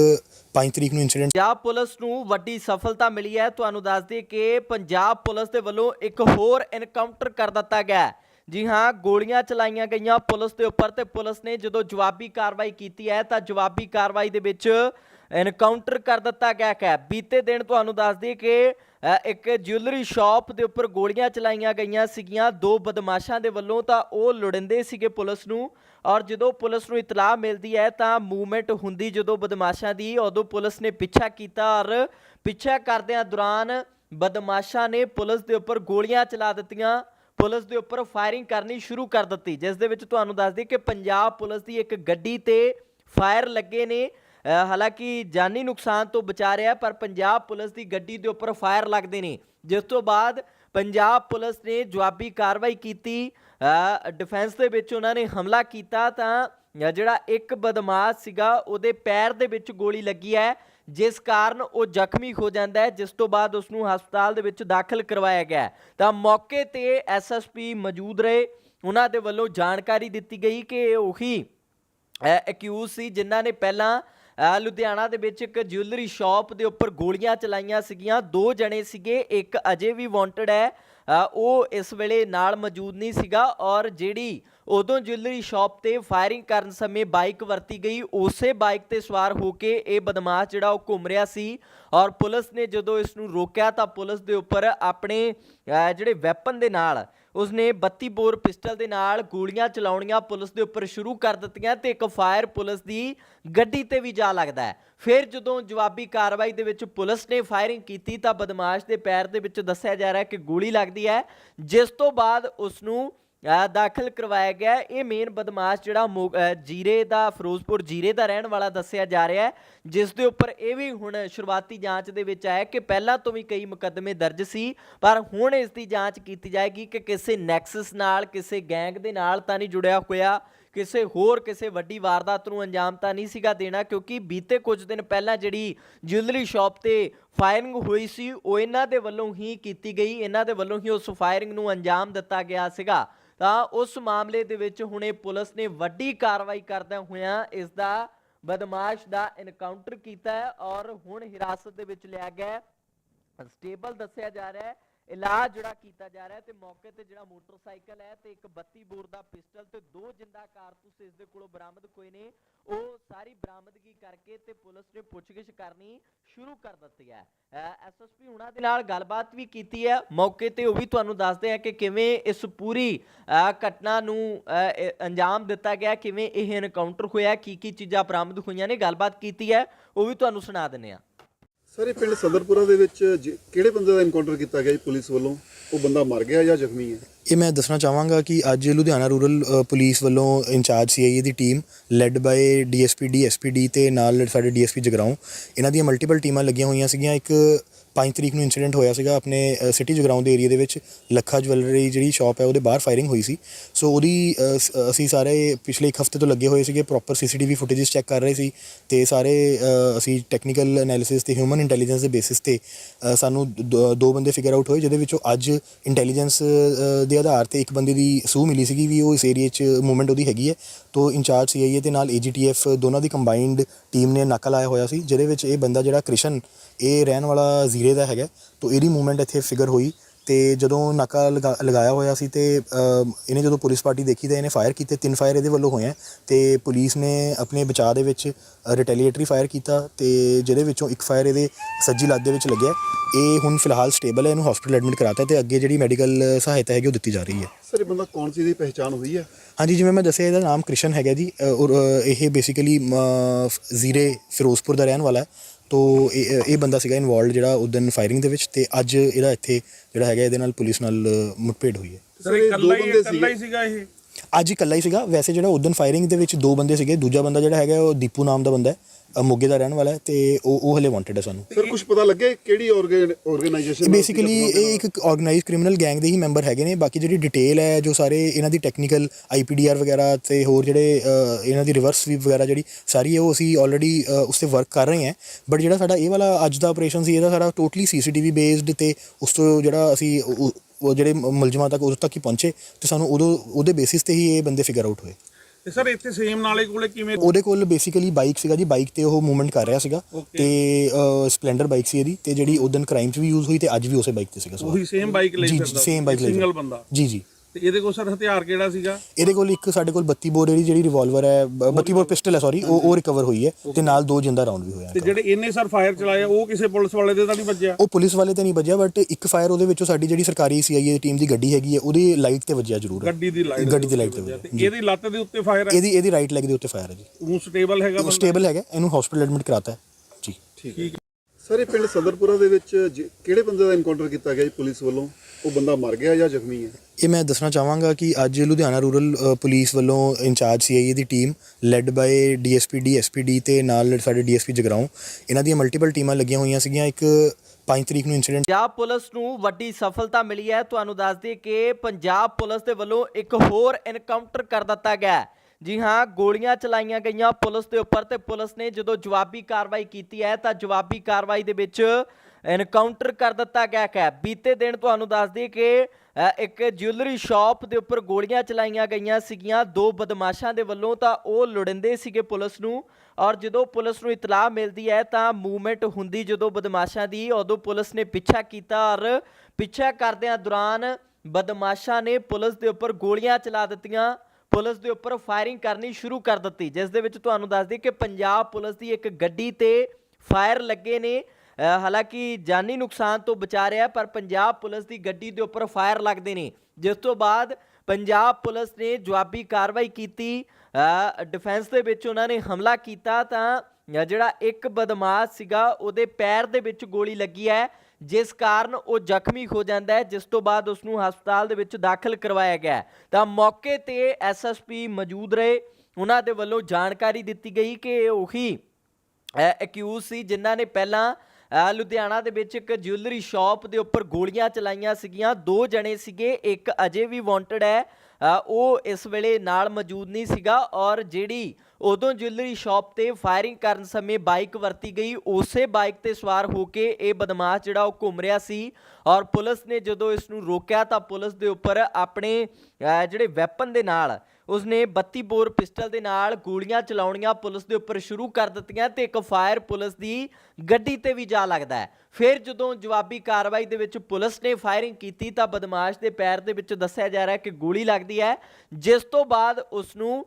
5 ਤਰੀਕ ਨੂੰ ਇਨਸੀਡੈਂਟ ਪੰਜਾਬ ਪੁਲਿਸ ਨੂੰ ਵੱਡੀ ਸਫਲਤਾ ਮਿਲੀ ਹੈ। ਤੁਹਾਨੂੰ ਦੱਸ ਦਈਏ ਕਿ ਪੰਜਾਬ ਪੁਲਿਸ ਦੇ ਵੱਲੋਂ ਇੱਕ ਹੋਰ ਐਨਕਾਊਂਟਰ ਕਰ ਦਿੱਤਾ ਗਿਆ। ਜੀ ਹਾਂ ਗੋਲੀਆਂ ਚਲਾਈਆਂ ਗਈਆਂ ਪੁਲਿਸ ਦੇ ਉੱਪਰ ਤੇ ਪੁਲਿਸ ਨੇ ਜਦੋਂ ਜਵਾਬੀ ਕਾਰਵਾਈ ਕੀਤੀ ਹੈ ਤਾਂ ਜਵਾਬੀ ਕਾਰਵਾਈ ਦੇ ਵਿੱਚ ਐਨਕਾਊਂਟਰ ਕਰ ਦਿੱਤਾ ਗਿਆ ਹੈ। ਬੀਤੇ ਦਿਨ ਤੁਹਾਨੂੰ ਦੱਸ ਦਈਏ ਕਿ ਇੱਕ ਜਿਊਲਰੀ ਸ਼ਾਪ ਦੇ ਉੱਪਰ ਗੋਲੀਆਂ ਚਲਾਈਆਂ ਗਈਆਂ ਸੀਗੀਆਂ। ਦੋ ਬਦਮਾਸ਼ਾਂ ਦੇ ਵੱਲੋਂ ਤਾਂ ਉਹ ਲੁੜਿੰਦੇ ਸੀਗੇ ਪੁਲਿਸ ਨੂੰ। ਔਰ ਜਦੋਂ ਪੁਲਿਸ ਨੂੰ ਇਤਲਾਹ ਮਿਲਦੀ ਹੈ ਤਾਂ ਮੂਵਮੈਂਟ ਹੁੰਦੀ ਜਦੋਂ ਬਦਮਾਸ਼ਾਂ ਦੀ। ਉਦੋਂ ਪੁਲਿਸ ਨੇ ਪਿੱਛਾ ਕੀਤਾ ਔਰ ਪਿੱਛਾ ਕਰਦਿਆਂ ਦੌਰਾਨ ਬਦਮਾਸ਼ਾਂ ਨੇ ਪੁਲਿਸ ਦੇ ਉੱਪਰ ਗੋਲੀਆਂ ਚਲਾ ਦਿੱਤੀਆਂ। ਪੁਲਿਸ ਦੇ ਉੱਪਰ ਫਾਇਰਿੰਗ ਕਰਨੀ ਸ਼ੁਰੂ ਕਰ ਦਿੱਤੀ। ਜਿਸ ਦੇ ਵਿੱਚ ਤੁਹਾਨੂੰ ਦੱਸ ਦਈਏ ਕਿ ਪੰਜਾਬ ਪੁਲਿਸ ਦੀ ਇੱਕ ਗੱਡੀ ਤੇ ਫਾਇਰ ਲੱਗੇ ਨੇ। ਹਾਲਾਂਕਿ ਜਾਨੀ ਨੁਕਸਾਨ ਤੋਂ ਬਚਾ ਰਿਹਾ ਪਰ ਪੰਜਾਬ ਪੁਲਿਸ ਦੀ ਗੱਡੀ ਦੇ ਉੱਪਰ ਫਾਇਰ ਲੱਗਦੇ ਨੇ। ਜਿਸ ਤੋਂ ਬਾਅਦ ਪੰਜਾਬ ਪੁਲਿਸ ਨੇ ਜਵਾਬੀ ਕਾਰਵਾਈ ਕੀਤੀ। ਡਿਫੈਂਸ ਦੇ ਵਿੱਚ ਉਹਨਾਂ ਨੇ ਹਮਲਾ ਕੀਤਾ ਤਾਂ ਜਿਹੜਾ ਇੱਕ ਬਦਮਾਸ਼ ਸੀਗਾ, ਉਹਦੇ ਪੈਰ ਦੇ ਵਿੱਚ ਗੋਲੀ ਲੱਗੀ ਹੈ, ਜਿਸ ਕਾਰਨ ਉਹ ਜ਼ਖਮੀ ਹੋ ਜਾਂਦਾ ਹੈ, ਜਿਸ ਤੋਂ ਬਾਅਦ ਉਸ ਨੂੰ ਹਸਪਤਾਲ ਦੇ ਵਿੱਚ ਦਾਖਲ ਕਰਵਾਇਆ ਗਿਆ ਤਾਂ ਮੌਕੇ ਤੇ ਐਸਐਸਪੀ ਮੌਜੂਦ ਰਹੇ। ਉਹਨਾਂ ਦੇ ਵੱਲੋਂ ਜਾਣਕਾਰੀ ਦਿੱਤੀ ਗਈ ਕਿ ਇਹ ਉਹੀ ਅਕਿਊਜ਼ ਸੀ, ਜਿਨ੍ਹਾਂ ਨੇ ਪਹਿਲਾਂ ਲੁਧਿਆਣਾ ਦੇ ਵਿੱਚ ਇੱਕ ਜਿਊਲਰੀ ਸ਼ਾਪ ਦੇ ਉੱਪਰ ਗੋਲੀਆਂ ਚਲਾਈਆਂ ਸੀਗੀਆਂ। ਦੋ ਜਣੇ ਸੀਗੇ, ਇੱਕ ਅਜੇ ਵੀ ਵਾਂਟਡ ਹੈ ਉਹ ਇਸ ਵੇਲੇ ਨਾਲ ਮੌਜੂਦ ਨਹੀਂ ਸੀਗਾ ਔਰ ਜਿਹੜੀ ਉਦੋਂ ਜਿਊਲਰੀ ਸ਼ਾਪ ਤੇ ਫਾਇਰਿੰਗ ਕਰਨ ਸਮੇਂ ਬਾਈਕ ਵਰਤੀ ਗਈ, ਉਸੇ ਬਾਈਕ ਤੇ ਸਵਾਰ ਹੋ ਕੇ ਇਹ ਬਦਮਾਸ਼ ਜਿਹੜਾ ਉਹ ਘੁੰਮ ਰਿਹਾ ਸੀ ਔਰ ਪੁਲਿਸ ਨੇ ਜਦੋਂ ਇਸ ਨੂੰ ਰੋਕਿਆ ਤਾਂ ਪੁਲਿਸ ਦੇ ਉੱਪਰ ਆਪਣੇ ਜਿਹੜੇ ਵੈਪਨ ਦੇ ਨਾਲ ਉਸਨੇ 32 ਬੋਰ ਪਿਸਟਲ ਦੇ ਨਾਲ ਗੋਲੀਆਂ ਚਲਾਉਣੀਆਂ ਪੁਲਿਸ ਦੇ ਉੱਪਰ ਸ਼ੁਰੂ ਕਰ ਦਿੱਤੀਆਂ ਤੇ ਇੱਕ ਫਾਇਰ ਪੁਲਿਸ ਦੀ ਗੱਡੀ ਤੇ ਵੀ ਜਾ ਲੱਗਦਾ ਹੈ। ਫਿਰ ਜਦੋਂ ਜਵਾਬੀ ਕਾਰਵਾਈ ਦੇ ਵਿੱਚ ਪੁਲਿਸ ਨੇ ਫਾਇਰਿੰਗ ਕੀਤੀ ਤਾਂ ਬਦਮਾਸ਼ ਦੇ ਪੈਰ ਦੇ ਵਿੱਚ ਦੱਸਿਆ ਜਾ ਰਿਹਾ ਹੈ ਕਿ ਗੋਲੀ ਲੱਗਦੀ ਹੈ, ਜਿਸ ਤੋਂ ਬਾਅਦ ਉਸ ਨੂੰ ਦਾਖਲ ਕਰਵਾਇਆ ਗਿਆ ਇਹ ਮੇਨ ਬਦਮਾਸ਼ ਜਿਹੜਾ ਮੋ- ਜੀਰੇ ਦਾ, ਫਿਰੋਜ਼ਪੁਰ ਜੀਰੇ ਦਾ ਰਹਿਣ ਵਾਲਾ ਦੱਸਿਆ ਜਾ ਰਿਹਾ ਹੈ। ਜਿਸ ਦੇ ਉੱਪਰ ਇਹ ਵੀ ਹੁਣ ਸ਼ੁਰੂਆਤੀ ਜਾਂਚ ਦੇ ਵਿੱਚ ਆਇਆ ਕਿ ਪਹਿਲਾਂ ਤੋਂ ਵੀ ਕਈ ਮੁਕੱਦਮੇ ਦਰਜ ਸੀ, ਪਰ ਹੁਣ ਇਸ ਦੀ ਜਾਂਚ ਕੀਤੀ ਜਾਏਗੀ ਕਿ ਕਿਸੇ ਨੈਕਸਸ ਨਾਲ, ਕਿਸੇ ਗੈਂਗ ਦੇ ਨਾਲ ਤਾਂ ਨਹੀਂ ਜੁੜਿਆ ਹੋਇਆ, ਕਿਸੇ ਹੋਰ, ਕਿਸੇ ਵੱਡੀ ਵਾਰਦਾਤ ਨੂੰ ਅੰਜਾਮ ਤਾਂ ਨਹੀਂ ਸੀਗਾ ਦੇਣਾ, ਕਿਉਂਕਿ ਬੀਤੇ ਕੁਝ ਦਿਨ ਪਹਿਲਾਂ ਜਿਹੜੀ ਜਿਊਲਰੀ ਸ਼ਾਪ ਤੇ ਫਾਇਰਿੰਗ ਹੋਈ ਸੀ, ਉਹ ਇਹਨਾਂ ਦੇ ਵੱਲੋਂ ਹੀ ਕੀਤੀ ਗਈ, ਇਹਨਾਂ ਦੇ ਵੱਲੋਂ ਹੀ ਉਸ ਫਾਇਰਿੰਗ ਨੂੰ ਅੰਜਾਮ ਦਿੱਤਾ ਗਿਆ ਸੀਗਾ। ਤਾਂ ਉਸ ਮਾਮਲੇ ਦੇ ਵਿੱਚ ਹੁਣੇ ਪੁਲਿਸ ਨੇ ਵੱਡੀ ਕਾਰਵਾਈ ਕਰਦਿਆਂ ਹੋਇਆਂ ਇਸ ਦਾ ਬਦਮਾਸ਼ ਦਾ ਇਨਕਾਊਂਟਰ ਕੀਤਾ ਹੈ ਔਰ ਹੁਣ ਹਿਰਾਸਤ ਦੇ ਵਿੱਚ ਲਿਆ ਗਿਆ ਸਟੇਬਲ ਦੱਸਿਆ ਜਾ ਰਿਹਾ ਹੈ ਇਲਾਜ ਜਿਹੜਾ ਕੀਤਾ ਜਾ ਰਿਹਾ ਤੇ ਮੌਕੇ ਤੇ ਜਿਹੜਾ ਮੋਟਰਸਾਈਕਲ ਹੈ ਤੇ ਇੱਕ 32 ਬੋਰ ਦਾ ਪਿਸਟਲ ਤੇ ਦੋ ਜਿੰਦਾ ਕਾਰਤੂਸ ਇਸ ਦੇ ਕੋਲੋਂ ਬਰਾਮਦ ਹੋਏ ਨੇ ਉਹ ਸਾਰੀ ਬਰਾਮਦਗੀ ਕਰਕੇ ਤੇ ਪੁਲਿਸ ਨੇ ਪੁੱਛਗਿੱਛ ਕਰਨੀ ਸ਼ੁਰੂ ਕਰ ਦਿੱਤੀ ਹੈ। ਐਸਐਸਪੀ ਹੁਣਾਂ ਦੇ ਨਾਲ ਗੱਲਬਾਤ ਵੀ ਕੀਤੀ ਹੈ। ਮੌਕੇ ਤੇ ਉਹ ਵੀ ਤੁਹਾਨੂੰ ਦੱਸਦੇ ਆ ਕਿ ਕਿਵੇਂ ਇਸ ਪੂਰੀ ਅ, ਘਟਨਾ ਨੂੰ ਅ, ਅੰਜਾਮ ਦਿੱਤਾ ਗਿਆ ਕਿਵੇਂ ਇਹ ਐਨਕਾਊਂਟਰ ਹੋਇਆ ਕੀ ਕੀ ਚੀਜ਼ਾਂ ਬਰਾਮਦ ਹੋਈਆਂ ਨੇ ਗੱਲਬਾਤ ਕੀਤੀ ਹੈ। ਉਹ ਵੀ ਤੁਹਾਨੂੰ ਸੁਣਾ ਦਿੰਨੇ ਆ ਸਰ ਇਹ ਪਿੰਡ ਸਦਰਪੁਰਾ ਦੇ ਵਿੱਚ ਜ- ਕਿਹੜੇ ਬੰਦੇ ਦਾ ਐਨਕਾਊਂਟਰ ਕੀਤਾ ਗਿਆ ਜੀ ਪੁਲਿਸ ਵੱਲੋਂ? ਉਹ ਬੰਦਾ ਮਰ ਗਿਆ ਜਾਂ ਜ਼ਖਮੀ ਹੈ? ਇਹ ਮੈਂ ਦੱਸਣਾ ਚਾਹਾਂਗਾ ਕਿ ਅੱਜ ਲੁਧਿਆਣਾ ਰੂਰਲ ਅ, ਪੁਲਿਸ ਵੱਲੋਂ ਇੰਚਾਰਜ ਸੀਆਈਏ ਦੀ ਟੀਮ ਲੈਡ ਬਾਈ ਡੀਐਸਪੀ ਡੀਐਸਪੀਡੀ ਤੇ ਨਾਲ ਸਾਡੇ ਡੀਐਸਪੀ ਜਗਰਾਉਂ ਇਹਨਾਂ ਦੀਆਂ ਮਲਟੀਪਲ ਟੀਮਾਂ ਲੱਗੀਆਂ ਹੋਈਆਂ ਸੀਗੀਆਂ। ਇੱਕ 5 ਤਰੀਕ ਨੂੰ ਇਨਸੀਡੈਂਟ ਹੋਇਆ ਸੀਗਾ ਆਪਣੇ ਸਿਟੀ ਜਗਰਾਉਂ ਦੇ ਏਰੀਆ ਦੇ ਵਿੱਚ। ਲੱਖਾ ਜਵੈਲਰੀ ਜਿਹੜੀ ਸ਼ਾਪ ਹੈ, ਉਹਦੇ ਬਾਹਰ ਫਾਇਰਿੰਗ ਹੋਈ ਸੀ। ਸੋ ਉਹਦੀ ਅਸੀਂ ਸਾਰੇ ਪਿਛਲੇ ਇੱਕ ਹਫ਼ਤੇ ਤੋਂ ਲੱਗੇ ਹੋਏ ਸੀਗੇ ਪ੍ਰੋਪਰ ਸੀਸੀਟੀਵੀ ਫੁਟੇजेस ਚੈੱਕ ਕਰ ਰਹੇ ਸੀ ਤੇ ਸਾਰੇ ਅਸੀਂ ਟੈਕਨੀਕਲ ਐਨਾਲਿਸਿਸ ਤੇ ਹਿਊਮਨ ਇੰਟੈਲੀਜੈਂਸ ਦੇ ਬੇਸਿਸ ਤੇ ਸਾਨੂੰ ਦ- ਦੋ ਬੰਦੇ ਫਿਗਰ ਆਊਟ ਹੋਏ, ਜਿਹਦੇ ਵਿੱਚੋਂ ਅੱਜ ਇੰਟੈਲੀਜੈਂਸ ਦੇ ਆਧਾਰ ਤੇ ਇੱਕ ਬੰਦੇ ਦੀ ਸੂਹ ਮਿਲੀ ਸੀਗੀ ਵੀ ਉਹ ਇਸ ਏਰੀਆ 'ਚ ਮੂਵਮੈਂਟ ਉਹਦੀ ਹੈਗੀ ਹੈ। ਤੋਂ ਇੰਚਾਰਜ ਸੀਆਈਏ ਤੇ ਨਾਲ ਏਜੀਟੀਐਫ ਦੋਨਾਂ ਦੀ ਕੰਬਾਈਨਡ ਟੀਮ ਨੇ ਨਾਕਾ ਲਾਇਆ ਹੋਇਆ ਸੀ, ਜਿਹਦੇ ਵਿੱਚ ਇਹ ਬੰਦਾ ਜਿਹੜਾ ਕ੍ਰਿਸ਼ਨ, ਇਹ ਰਹਿਣ ਵਾਲਾ ਜ਼ੀਰੇ ਦਾ ਹੈਗਾ ਤੋਂ ਇਹਦੀ ਮੂਵਮੈਂਟ ਇੱਥੇ ਫਿਗਰ ਹੋਈ। ਤੇ ਜਦੋਂ ਨਾਕਾ ਲਗਾ- ਲਗਾਇਆ ਹੋਇਆ ਸੀ ਤੇ ਇਹਨੇ ਜਦੋਂ ਪੁਲਿਸ ਪਾਰਟੀ ਦੇਖੀ ਤਾਂ ਇਹਨੇ ਫਾਇਰ ਕੀਤੇ ਤਿੰਨ ਫਾਇਰ ਇਹਦੇ ਵੱਲੋਂ ਹੋਏ ਆ ਤੇ ਪੁਲਿਸ ਨੇ ਆਪਣੇ ਬਚਾਅ ਦੇ ਵਿੱਚ ਰਿਟੈਲੀਏਟਰੀ ਫਾਇਰ ਕੀਤਾ ਤੇ ਜਿਹਦੇ ਵਿੱਚੋਂ ਇੱਕ ਫਾਇਰ ਇਹਦੇ ਸੱਜੀ ਲੱਤ ਦੇ ਵਿੱਚ ਲੱਗਿਆ। ਇਹ ਹੁਣ ਫਿਲਹਾਲ ਸਟੇਬਲ ਹੈ ਇਹਨੂੰ ਹਸਪੀਟਲ ਐਡਮਿਟ ਕਰਾਤਾ ਤੇ ਅੱਗੇ ਜਿਹੜੀ ਮੈਡੀਕਲ ਸਹਾਇਤਾ ਹੈਗੀ ਉਹ ਦਿੱਤੀ ਜਾ ਰਹੀ ਹੈ। ਸਰ ਇਹ ਬੰਦਾ ਕੌਣ ਸੀ ਦੀ ਪਹਿਚਾਣ ਹੋਈ ਹੈ? ਹਾਂਜੀ ਜਿਵੇਂ ਮੈਂ ਦੱਸਿਆ ਇਹਦਾ ਨਾਮ ਕ੍ਰਿਸ਼ਨ ਹੈਗਾ ਜੀ ਅ, ਔਰ ਅ, ਇਹ ਬੇਸਿਕਲੀ ਜ਼ੀਰੇ ਫਿਰੋਜ਼ਪੁਰ ਦਾ ਰਹਿਣ ਵਾਲਾ ਹੈ। ਤੋ ਇਹ ਇਹ ਬੰਦਾ ਸੀਗਾ ਇਨਵੋਲਡ ਜਿਹੜਾ ਉਦੋਂ ਫਾਇਰਿੰਗ ਦੇ ਵਿੱਚ ਤੇ ਅੱਜ ਇਹਦਾ ਇੱਥੇ ਜਿਹੜਾ ਹੈਗਾ ਇਹਦੇ ਨਾਲ ਪੁਲਿਸ ਨਾਲ ਮੁੱਠਭੇੜ ਹੋਈ ਹੈ। ਸਰ ਇਹ ਇਹ ਦੋ ਇਕੱਲਾ ਹੀ ਇਕੱਲਾ ਹੀ ਸੀਗੇ। ਸੀਗਾ ਇਹ? ਅੱਜ ਇਕੱਲਾ ਹੀ ਸੀਗਾ। ਵੈਸੇ ਜਿਹੜਾ ਉਦੋਂ ਫਾਇਰਿੰਗ ਦੇ ਵਿੱਚ ਦੋ ਬੰਦੇ ਸੀਗੇ ਦੂਜਾ ਬੰਦਾ ਜਿਹੜਾ ਹੈਗਾ ਉਹ ਦੀਪੂ ਨਾਮ ਦਾ ਬੰਦਾ ਹੈ। ਅ, ਮੋਗੇ ਦਾ ਰਹਿਣ ਵਾਲਾ ਹੈ ਤੇ ਉਹ ਉਹ ਹਲੇ ਵਾਂਟਡ ਹੈ ਸਾਨੂੰ। ਸਰ ਕੁਝ ਪਤਾ ਲੱਗਿਆ ਕਿਹੜੀ ਆਰਗੇਨਾਈਜੇਸ਼ਨ ਬੇਸਿਕਲੀ ਇਹ ਇੱਕ ਆਰਗੇਨਾਈਜ਼ਡ ਕ੍ਰਿਮੀਨਲ ਗੈਂਗ ਦੇ ਹੀ ਮੈਂਬਰ ਹੈਗੇ ਨੇ। ਬਾਕੀ ਜਿਹੜੀ ਡਿਟੇਲ ਹੈ ਜੋ ਸਾਰੇ ਇਹਨਾਂ ਦੀ ਟੈਕਨੀਕਲ ਆਈਪੀਡੀਆਰ ਵਗੈਰਾ ਤੇ ਹੋਰ ਜਿਹੜੇ ਅ, ਇਹਨਾਂ ਦੀ ਰਿਵਰਸ ਸਵੀਪ ਵਗੈਰਾ ਜਿਹੜੀ ਸਾਰੀ ਹੈ ਉਹ ਅਸੀਂ ਆਲਰੇਡੀ ਉਸ ਤੇ ਵਰਕ ਕਰ ਰਹੇ ਹਾਂ। ਬਟ ਜਿਹੜਾ ਸਾਡਾ ਇਹ ਵਾਲਾ ਅੱਜ ਦਾ ਆਪਰੇਸ਼ਨ ਸੀ ਇਹਦਾ ਸਾਰਾ ਟੋਟਲੀ ਸੀਸੀਟੀਵੀ ਬੇਸਡ ਤੇ ਉਸ ਤੋਂ ਜਿਹੜਾ ਅਸੀਂ ਉਹ- ਉਹ ਜਿਹੜੇ ਮੁਲਜ਼ਮਾਂ ਤੱਕ ਉਦੋਂ ਤੱਕ ਹੀ ਪਹੁੰਚੇ ਤੇ ਸਾਨੂੰ ਉਦੋਂ ਉਹਦੇ ਬੇਸਿਸ ਤੇ ਹੀ ਇਹ ਬੰਦੇ ਫਿਗਰ ਆਊਟ ਹੋਏ। ਤੇ ਸਰ ਇੱਥੇ ਸੇਮ ਨਾਲੇ ਕੋਲੇ ਕਿਵੇਂ ਉਹਦੇ ਕੋਲ ਬੇਸਿਕਲੀ ਬਾਈਕ ਸੀਗਾ ਜੀ ਬਾਈਕ ਤੇ ਉਹ ਮੂਵਮੈਂਟ ਕਰ ਰਿਹਾ ਸੀਗਾ. ਤੇ ਸਪਲੈਂਡਰ ਬਾਈਕ ਸੀ ਇਹਦੀ ਤੇ ਜਿਹੜੀ ਉਦੋਂ ਕ੍ਰਾਈਮ 'ਚ ਵੀ ਯੂਜ਼ ਹੋਈ ਤੇ ਅੱਜ ਵੀ ਉਸੇ ਬਾਈਕ ਤੇ ਸੀਗਾ ਸਵਾਰ ਉਹੀ ਸੇਮ ਬਾਈਕ ਲਈ ਫਿਰਦਾ। ਸੇਮ ਬਾਈਕ ਲਈ ਸਿੰਗਲ ਬੰਦਾ। ਜੀ ਜੀ। ਤੇ ਇਹਦੇ ਕੋਲ ਸਰ ਹਥਿਆਰ ਕਿਹੜਾ ਸੀਗਾ? ਇਹਦੇ ਕੋਲ ਇੱਕ ਸਾਡੇ ਕੋਲ 32 ਬੋਰ ਦੀ ਜਿਹੜੀ ਰਿਵਾਲਵਰ ਹੈ ਬ- 32 ਬੋਰ ਪਿਸਟਲ ਹੈ ਸੌਰੀ ਉਹ ਉਹ ਰਿਕਵਰ ਹੋਈ ਹੈ ਤੇ ਨਾਲ ਦੋ ਜਿੰਦਾ ਰਾਉਂਡ ਵੀ ਹੋਇਆ ਤੇ ਜਿਹੜੇ ਇਹਨੇ ਸਰ ਫਾਇਰ ਚਲਾਇਆ ਉਹ ਕਿਸੇ ਪੁਲਿਸ ਵਾਲੇ ਦੇ ਤਾਂ ਨਹੀਂ ਵੱਜਿਆ? ਉਹ ਪੁਲਿਸ ਵਾਲੇ ਤੇ ਨਹੀਂ ਵੱਜਿਆ ਬਟ ਇੱਕ ਫਾਇਰ ਉਹਦੇ ਵਿੱਚੋਂ ਸਾਡੀ ਜਿਹੜੀ ਸਰਕਾਰੀ ਸੀਆਈਏ ਟੀਮ ਦੀ ਗੱਡੀ ਹੈਗੀ ਹੈ ਉਹਦੀ ਲਾਈਟ ਤੇ ਵੱਜਿਆ ਜ਼ਰੂਰ। ਹੈ ਗੱਡੀ ਦੀ ਲਾਈਟ ਗੱਡੀ ਦੀ ਲਾਈਟ ਤੇ ਵੱਜਿਆ। ਤੇ ਇਹਦੀ ਲੱਤ ਦੇ ਉੱਤੇ ਫਾਇਰ ਹੈ? ਇਹਦੀ ਇਹਦੀ ਰਾਈਟ ਲੈਗ ਦੇ ਉੱਤੇ ਫਾਇਰ ਹੈ ਜੀ। ਉਹ ਸਟੇਬਲ ਹੈਗਾ ਉਹ ਬੰਦਾ? ਸਟੇਬਲ ਹੈਗਾ ਇਹਨੂੰ ਹਸਪੀਟਲ ਐਡਮਿਟ ਕਰਾਤਾ ਹੈ। ਜੀ। ਠੀਕ ਸਰ ਇਹ ਪਿੰਡ ਸਦਰਪੁਰਾ ਦੇ ਵਿੱਚ ਜ- ਕਿਹੜੇ ਬੰਦੇ ਦਾ ਐਨਕਾਊਂਟਰ ਕੀਤਾ ਗਿਆ ਜੀ ਪੁਲਿਸ ਵੱਲੋਂ? ਉਹ ਬੰਦਾ ਮਰ ਗਿਆ ਜਾਂ ਜ਼ਖਮੀ ਹੈ? ਇਹ ਮੈਂ ਦੱਸਣਾ ਚਾਹਾਂਗਾ ਕਿ ਅੱਜ ਲੁਧਿਆਣਾ ਰੂਰਲ ਪੁਲਿਸ ਵੱਲੋਂ ਇੰਚਾਰਜ ਸੀਆਈਏ ਦੀ ਟੀਮ ਲੈਡ ਬਾਈ ਡੀਐਸਪੀ ਡੀਐਸਪੀਡੀ ਤੇ ਨਾਲ ਸਾਡੇ ਡੀਐਸਪੀ ਜਗਰਾਉਂ ਇਹਨਾਂ ਦੀਆਂ ਮਲਟੀਪਲ ਟੀਮਾਂ ਲੱਗੀਆਂ ਹੋਈਆਂ ਸੀਗੀਆਂ। ਇੱਕ 5 ਤਰੀਕ ਨੂੰ ਇਨਸੀਡੈਂਟ ਪੰਜਾਬ ਪੁਲਿਸ ਨੂੰ ਵੱਡੀ ਸਫਲਤਾ ਮਿਲੀ ਹੈ। ਤੁਹਾਨੂੰ ਦੱਸ ਦਈਏ ਕਿ ਪੰਜਾਬ ਪੁਲਿਸ ਦੇ ਵੱਲੋਂ ਇੱਕ ਹੋਰ ਐਨਕਾਊਂਟਰ ਕਰ ਦਿੱਤਾ ਗਿਆ। ਜੀ ਹਾਂ ਗੋਲੀਆਂ ਚਲਾਈਆਂ ਗਈਆਂ ਪੁਲਿਸ ਦੇ ਉੱਪਰ ਤੇ ਪੁਲਿਸ ਨੇ ਜਦੋਂ ਜਵਾਬੀ ਕਾਰਵਾਈ ਕੀਤੀ ਹੈ ਤਾਂ ਜਵਾਬੀ ਕਾਰਵਾਈ ਦੇ ਵਿੱਚ ਐਨਕਾਊਂਟਰ ਕਰ ਦਿੱਤਾ ਗਿਆ ਹੈ ਬੀਤੇ ਦਿਨ ਤੁਹਾਨੂੰ ਦੱਸ ਦਈਏ ਕਿ ਇੱਕ ਜਿਊਲਰੀ ਸ਼ਾਪ ਦੇ ਉੱਪਰ ਗੋਲੀਆਂ ਚਲਾਈਆਂ ਗਈਆਂ ਸੀਗੀਆਂ। ਦੋ ਬਦਮਾਸ਼ਾਂ ਦੇ ਵੱਲੋਂ ਤਾਂ ਉਹ ਲੁੜਿੰਦੇ ਸੀਗੇ ਪੁਲਿਸ ਨੂੰ। ਔਰ ਜਦੋਂ ਪੁਲਿਸ ਨੂੰ ਇਤਲਾਹ ਮਿਲਦੀ ਹੈ ਤਾਂ ਮੂਵਮੈਂਟ ਹੁੰਦੀ ਜਦੋਂ ਬਦਮਾਸ਼ਾਂ ਦੀ। ਉਦੋਂ ਪੁਲਿਸ ਨੇ ਪਿੱਛਾ ਕੀਤਾ ਔਰ ਪਿੱਛਾ ਕਰਦਿਆਂ ਦੌਰਾਨ ਬਦਮਾਸ਼ਾਂ ਨੇ ਪੁਲਿਸ ਦੇ ਉੱਪਰ ਗੋਲੀਆਂ ਚਲਾ ਦਿੱਤੀਆਂ। ਪੁਲਿਸ ਦੇ ਉੱਪਰ ਫਾਇਰਿੰਗ ਕਰਨੀ ਸ਼ੁਰੂ ਕਰ ਦਿੱਤੀ। ਜਿਸ ਦੇ ਵਿੱਚ ਤੁਹਾਨੂੰ ਦੱਸ ਦਈਏ ਕਿ ਪੰਜਾਬ ਪੁਲਿਸ ਦੀ ਇੱਕ ਗੱਡੀ ਤੇ ਫਾਇਰ ਲੱਗੇ ਨੇ। ਹਾਲਾਂਕਿ ਜਾਨੀ ਨੁਕਸਾਨ ਤੋਂ ਬਚਾ ਰਿਹਾ ਪਰ ਪੰਜਾਬ ਪੁਲਿਸ ਦੀ ਗੱਡੀ ਦੇ ਉੱਪਰ ਫਾਇਰ ਲੱਗਦੇ ਨੇ। ਜਿਸ ਤੋਂ ਬਾਅਦ ਪੰਜਾਬ ਪੁਲਿਸ ਨੇ ਜਵਾਬੀ ਕਾਰਵਾਈ ਕੀਤੀ। ਡਿਫੈਂਸ ਦੇ ਵਿੱਚ ਉਹਨਾਂ ਨੇ ਹਮਲਾ ਕੀਤਾ ਤਾਂ ਜਿਹੜਾ ਇੱਕ ਬਦਮਾਸ਼ ਸੀਗਾ, ਉਹਦੇ ਪੈਰ ਦੇ ਵਿੱਚ ਗੋਲੀ ਲੱਗੀ ਹੈ, ਜਿਸ ਕਾਰਨ ਉਹ ਜ਼ਖਮੀ ਹੋ ਜਾਂਦਾ ਹੈ, ਜਿਸ ਤੋਂ ਬਾਅਦ ਉਸ ਨੂੰ ਹਸਪਤਾਲ ਦੇ ਵਿੱਚ ਦਾਖਲ ਕਰਵਾਇਆ ਗਿਆ ਤਾਂ ਮੌਕੇ ਤੇ ਐਸਐਸਪੀ ਮੌਜੂਦ ਰਹੇ। ਉਹਨਾਂ ਦੇ ਵੱਲੋਂ ਜਾਣਕਾਰੀ ਦਿੱਤੀ ਗਈ ਕਿ ਇਹ ਉਹੀ ਅਕਿਊਜ਼ ਸੀ, ਜਿਨ੍ਹਾਂ ਨੇ ਪਹਿਲਾਂ ਲੁਧਿਆਣਾ ਦੇ ਵਿੱਚ ਇੱਕ ਜਿਊਲਰੀ ਸ਼ਾਪ ਦੇ ਉੱਪਰ ਗੋਲੀਆਂ ਚਲਾਈਆਂ ਸੀਗੀਆਂ। ਦੋ ਜਣੇ ਸੀਗੇ, ਇੱਕ ਅਜੇ ਵੀ ਵਾਂਟਡ ਹੈ। ਉਹ ਇਸ ਵੇਲੇ ਨਾਲ ਮੌਜੂਦ ਨਹੀਂ ਸੀਗਾ ਔਰ ਜਿਹੜੀ ਉਦੋਂ ਜੁਐਲਰੀ ਸ਼ਾਪ ਤੇ ਫਾਇਰਿੰਗ ਕਰਨ ਸਮੇਂ ਬਾਈਕ ਵਰਤੀ ਗਈ, ਉਸੇ ਬਾਈਕ ਤੇ ਸਵਾਰ ਹੋ ਕੇ ਇਹ ਬਦਮਾਸ਼ ਜਿਹੜਾ ਉਹ ਘੁੰਮ ਰਿਹਾ ਸੀ ਔਰ ਪੁਲਿਸ ਨੇ ਜਦੋਂ ਇਸ ਨੂੰ ਰੋਕਿਆ ਤਾਂ ਪੁਲਿਸ ਦੇ ਉੱਪਰ ਆਪਣੇ ਜਿਹੜੇ ਵੈਪਨ ਦੇ ਨਾਲ ਉਸਨੇ 32 ਬੋਰ ਪਿਸਟਲ ਦੇ ਨਾਲ ਗੋਲੀਆਂ ਚਲਾਉਣੀਆਂ ਪੁਲਿਸ ਦੇ ਉੱਪਰ ਸ਼ੁਰੂ ਕਰ ਦਿੱਤੀਆਂ ਤੇ ਇੱਕ ਫਾਇਰ ਪੁਲਿਸ ਦੀ ਗੱਡੀ ਤੇ ਵੀ ਜਾ ਲੱਗਦਾ ਹੈ। ਫਿਰ ਜਦੋਂ ਜਵਾਬੀ ਕਾਰਵਾਈ ਦੇ ਵਿੱਚ ਪੁਲਿਸ ਨੇ ਫਾਇਰਿੰਗ ਕੀਤੀ ਤਾਂ ਬਦਮਾਸ਼ ਦੇ ਪੈਰ ਦੇ ਵਿੱਚ ਦੱਸਿਆ ਜਾ ਰਿਹਾ ਕਿ ਗੋਲੀ ਲੱਗਦੀ ਹੈ, ਜਿਸ ਤੋਂ ਬਾਅਦ ਉਸ ਨੂੰ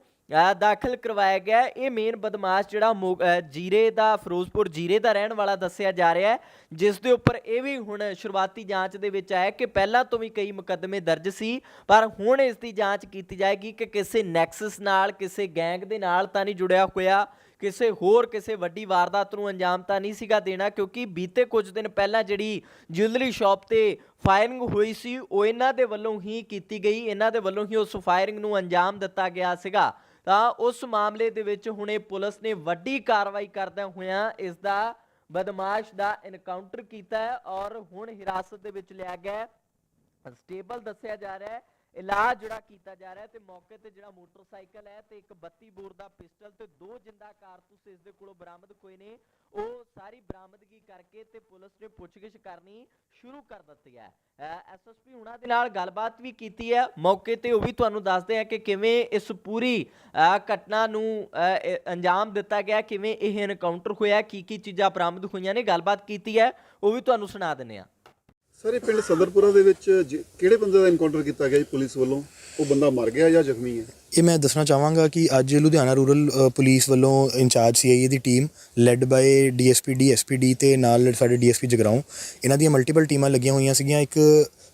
ਦਾਖਲ ਕਰਵਾਇਆ ਗਿਆ ਇਹ ਮੇਨ ਬਦਮਾਸ਼ ਜਿਹੜਾ ਮੋ- ਜੀਰੇ ਦਾ, ਫਿਰੋਜ਼ਪੁਰ ਜੀਰੇ ਦਾ ਰਹਿਣ ਵਾਲਾ ਦੱਸਿਆ ਜਾ ਰਿਹਾ ਹੈ, ਜਿਸ ਦੇ ਉੱਪਰ ਇਹ ਵੀ ਹੁਣ ਸ਼ੁਰੂਆਤੀ ਜਾਂਚ ਦੇ ਵਿੱਚ ਆਇਆ ਕਿ ਪਹਿਲਾਂ ਤੋਂ ਵੀ ਕਈ ਮੁਕੱਦਮੇ ਦਰਜ ਸੀ, ਪਰ ਹੁਣ ਇਸ ਦੀ ਜਾਂਚ ਕੀਤੀ ਜਾਏਗੀ ਕਿ ਕਿਸੇ ਨੈਕਸਸ ਨਾਲ, ਕਿਸੇ ਗੈਂਗ ਦੇ ਨਾਲ ਤਾਂ ਨਹੀਂ ਜੁੜਿਆ ਹੋਇਆ। ਕਿਸੇ ਹੋਰ ਕਿਸੇ ਵੱਡੀ ਵਾਰਦਾਤ ਨੂੰ ਅੰਜਾਮ ਤਾਂ ਨਹੀਂ ਸੀਗਾ ਦੇਣਾ, ਕਿਉਂਕਿ ਬੀਤੇ ਕੁਝ ਦਿਨ ਪਹਿਲਾਂ ਜਿਹੜੀ ਜੁਐਲਰੀ ਸ਼ਾਪ ਤੇ ਫਾਇਰਿੰਗ ਹੋਈ ਸੀ, ਉਹ ਇਹਨਾਂ ਦੇ ਵੱਲੋਂ ਹੀ ਕੀਤੀ ਗਈ। ਇਹਨਾਂ ਦੇ ਵੱਲੋਂ ਹੀ ਉਸ ਫਾਇਰਿੰਗ ਨੂੰ ਅੰਜਾਮ ਦਿੱਤਾ ਗਿਆ ਸੀਗਾ। ਤਾਂ ਉਸ ਮਾਮਲੇ ਦੇ ਵਿੱਚ ਹੁਣੇ ਪੁਲਿਸ ਨੇ ਵੱਡੀ ਕਾਰਵਾਈ ਕਰਦਿਆਂ ਹੋਇਆਂ ਇਸ ਦਾ ਬਦਮਾਸ਼ ਦਾ ਇਨਕਾਊਂਟਰ ਕੀਤਾ ਔਰ ਹੁਣ ਹਿਰਾਸਤ ਦੇ ਵਿੱਚ ਲਿਆ ਗਿਆ ਸਟੇਬਲ ਦੱਸਿਆ ਜਾ ਰਿਹਾ ਹੈ ਇਲਾਜ ਜਿਹੜਾ ਕੀਤਾ ਜਾ ਰਿਹਾ ਤੇ ਮੌਕੇ ਤੇ ਜਿਹੜਾ ਮੋਟਰਸਾਈਕਲ ਹੈ ਤੇ ਇੱਕ 32 ਬੋਰ ਦਾ ਪਿਸਟਲ ਤੇ ਦੋ ਜਿੰਦਾ ਕਾਰਤੂਸ ਇਸ ਦੇ ਕੋਲੋਂ ਬਰਾਮਦ ਹੋਏ ਨੇ ਉਹ ਸਾਰੀ ਬਰਾਮਦਗੀ ਕਰਕੇ ਤੇ ਪੁਲਿਸ ਨੇ ਪੁੱਛਗਿੱਛ ਕਰਨੀ ਸ਼ੁਰੂ ਕਰ ਦਿੱਤੀ ਹੈ। ਐਸਐਸਪੀ ਹੁਣਾਂ ਦੇ ਨਾਲ ਗੱਲਬਾਤ ਵੀ ਕੀਤੀ ਹੈ। ਮੌਕੇ ਤੇ ਉਹ ਵੀ ਤੁਹਾਨੂੰ ਦੱਸਦੇ ਆ ਕਿ ਕਿਵੇਂ ਇਸ ਪੂਰੀ ਅ, ਘਟਨਾ ਨੂੰ ਅ, ਅੰਜਾਮ ਦਿੱਤਾ ਗਿਆ ਕਿਵੇਂ ਇਹ ਐਨਕਾਊਂਟਰ ਹੋਇਆ ਕੀ ਕੀ ਚੀਜ਼ਾਂ ਬਰਾਮਦ ਹੋਈਆਂ ਨੇ ਗੱਲਬਾਤ ਕੀਤੀ ਹੈ। ਉਹ ਵੀ ਤੁਹਾਨੂੰ ਸੁਣਾ ਦਿੰਨੇ ਆ ਸਰ ਇਹ ਪਿੰਡ ਸਦਰਪੁਰਾ ਦੇ ਵਿੱਚ ਜ- ਕਿਹੜੇ ਬੰਦੇ ਦਾ ਐਨਕਾਊਂਟਰ ਕੀਤਾ ਗਿਆ ਜੀ ਪੁਲਿਸ ਵੱਲੋਂ? ਉਹ ਬੰਦਾ ਮਰ ਗਿਆ ਜਾਂ ਜ਼ਖਮੀ ਹੈ? ਇਹ ਮੈਂ ਦੱਸਣਾ ਚਾਹਾਂਗਾ ਕਿ ਅੱਜ ਲੁਧਿਆਣਾ ਰੂਰਲ ਅ, ਪੁਲਿਸ ਵੱਲੋਂ incharge CIA the team led by DSP D ਤੇ ਨਾਲ ਸਾਡੇ ਡੀਐਸਪੀ ਜਗਰਾਉਂ ਇਹਨਾਂ ਦੀਆਂ ਮਲਟੀਪਲ ਟੀਮਾਂ ਲੱਗੀਆਂ ਹੋਈਆਂ ਸੀਗੀਆਂ। ਇੱਕ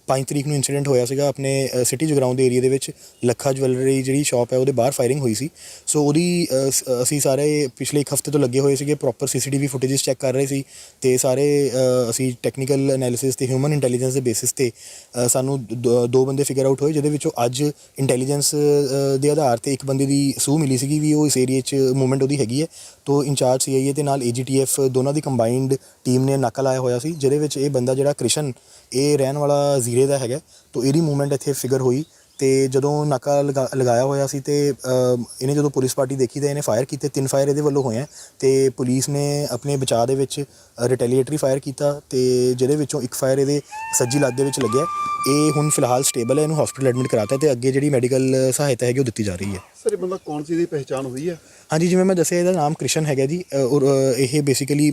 5 ਤਰੀਕ ਨੂੰ ਇਨਸੀਡੈਂਟ ਹੋਇਆ ਸੀਗਾ ਆਪਣੇ ਸਿਟੀ ਜਗਰਾਉਂ ਦੇ ਏਰੀਆ ਦੇ ਵਿੱਚ। ਲੱਖਾ ਜਵੈਲਰੀ ਜਿਹੜੀ ਸ਼ਾਪ ਹੈ, ਉਹਦੇ ਬਾਹਰ ਫਾਇਰਿੰਗ ਹੋਈ ਸੀ। ਸੋ ਉਹਦੀ ਸ- ਅਸੀਂ ਸਾਰੇ ਪਿਛਲੇ ਇੱਕ ਹਫ਼ਤੇ ਤੋਂ ਲੱਗੇ ਹੋਏ ਸੀਗੇ ਪ੍ਰੋਪਰ ਸੀਸੀਟੀਵੀ ਫੁਟੇजेस ਚੈੱਕ ਕਰ ਰਹੇ ਸੀ ਤੇ ਸਾਰੇ ਅਸੀਂ ਟੈਕਨੀਕਲ ਐਨਾਲਿਸਿਸ ਤੇ ਹਿਊਮਨ ਇੰਟੈਲੀਜੈਂਸ ਦੇ ਬੇਸਿਸ ਤੇ ਸਾਨੂੰ ਦ- ਦੋ ਬੰਦੇ ਫਿਗਰ ਆਊਟ ਹੋਏ, ਜਿਹਦੇ ਵਿੱਚੋਂ ਅੱਜ ਇੰਟੈਲੀਜੈਂਸ ਦੇ ਆਧਾਰ ਤੇ ਇੱਕ ਬੰਦੇ ਦੀ ਸੂਹ ਮਿਲੀ ਸੀਗੀ ਵੀ ਉਹ ਇਸ ਏਰੀਆ 'ਚ ਮੂਵਮੈਂਟ ਉਹਦੀ ਹੈਗੀ ਹੈ। ਤੋਂ ਇੰਚਾਰਜ ਸੀਆਈਏ ਤੇ ਨਾਲ ਏਜੀਟੀਐਫ ਦੋਨਾਂ ਦੀ ਕੰਬਾਈਨਡ ਟੀਮ ਨੇ ਨਾਕਾ ਲਾਇਆ ਹੋਇਆ ਸੀ, ਜਿਹਦੇ ਵਿੱਚ ਇਹ ਬੰਦਾ ਜਿਹੜਾ ਕ੍ਰਿਸ਼ਨ, ਇਹ ਰਹਿਣ ਵਾਲਾ ਜ਼ੀਰੇ ਦਾ ਹੈਗਾ। ਤੋਂ ਇਹਦੀ ਮੂਵਮੈਂਟ ਇੱਥੇ ਫਿਗਰ ਹੋਈ ਤੇ ਜਦੋਂ ਨਾਕਾ ਲਗਾ- ਲਗਾਇਆ ਹੋਇਆ ਸੀ ਤੇ ਇਹਨੇ ਜਦੋਂ ਪੁਲਿਸ ਪਾਰਟੀ ਦੇਖੀ ਤੇ ਇਹਨੇ ਫਾਇਰ ਕੀਤੇ ਤਿੰਨ ਫਾਇਰ ਇਹਦੇ ਵੱਲੋਂ ਹੋਏ ਆ ਤੇ ਪੁਲਿਸ ਨੇ ਆਪਣੇ ਬਚਾਅ ਦੇ ਵਿੱਚ ਰਿਟੈਲੀਏਟਰੀ ਫਾਇਰ ਕੀਤਾ ਤੇ ਜਿਹਦੇ ਵਿੱਚੋਂ ਇੱਕ ਫਾਇਰ ਇਹਦੇ ਸੱਜੀ ਲੱਤ ਦੇ ਵਿੱਚ ਲੱਗਿਆ। ਇਹ ਹੁਣ ਫਿਲਹਾਲ ਸਟੇਬਲ ਹੈ ਇਹਨੂੰ ਹਸਪੀਟਲ ਐਡਮਿਟ ਕਰਾਤਾ ਤੇ ਅੱਗੇ ਜਿਹੜੀ ਮੈਡੀਕਲ ਸਹਾਇਤਾ ਹੈਗੀ ਉਹ ਦਿੱਤੀ ਜਾ ਰਹੀ ਹੈ। ਸਰ ਇਹ ਬੰਦਾ ਕੌਣ ਸੀ ਦੀ ਪਹਿਚਾਣ ਹੋਈ ਹੈ? ਹਾਂਜੀ ਜਿਵੇਂ ਮੈਂ ਦੱਸਿਆ ਇਹਦਾ ਨਾਮ ਕ੍ਰਿਸ਼ਨ ਹੈਗਾ ਜੀ ਔਰ ਇਹ ਬੇਸਿਕਲੀ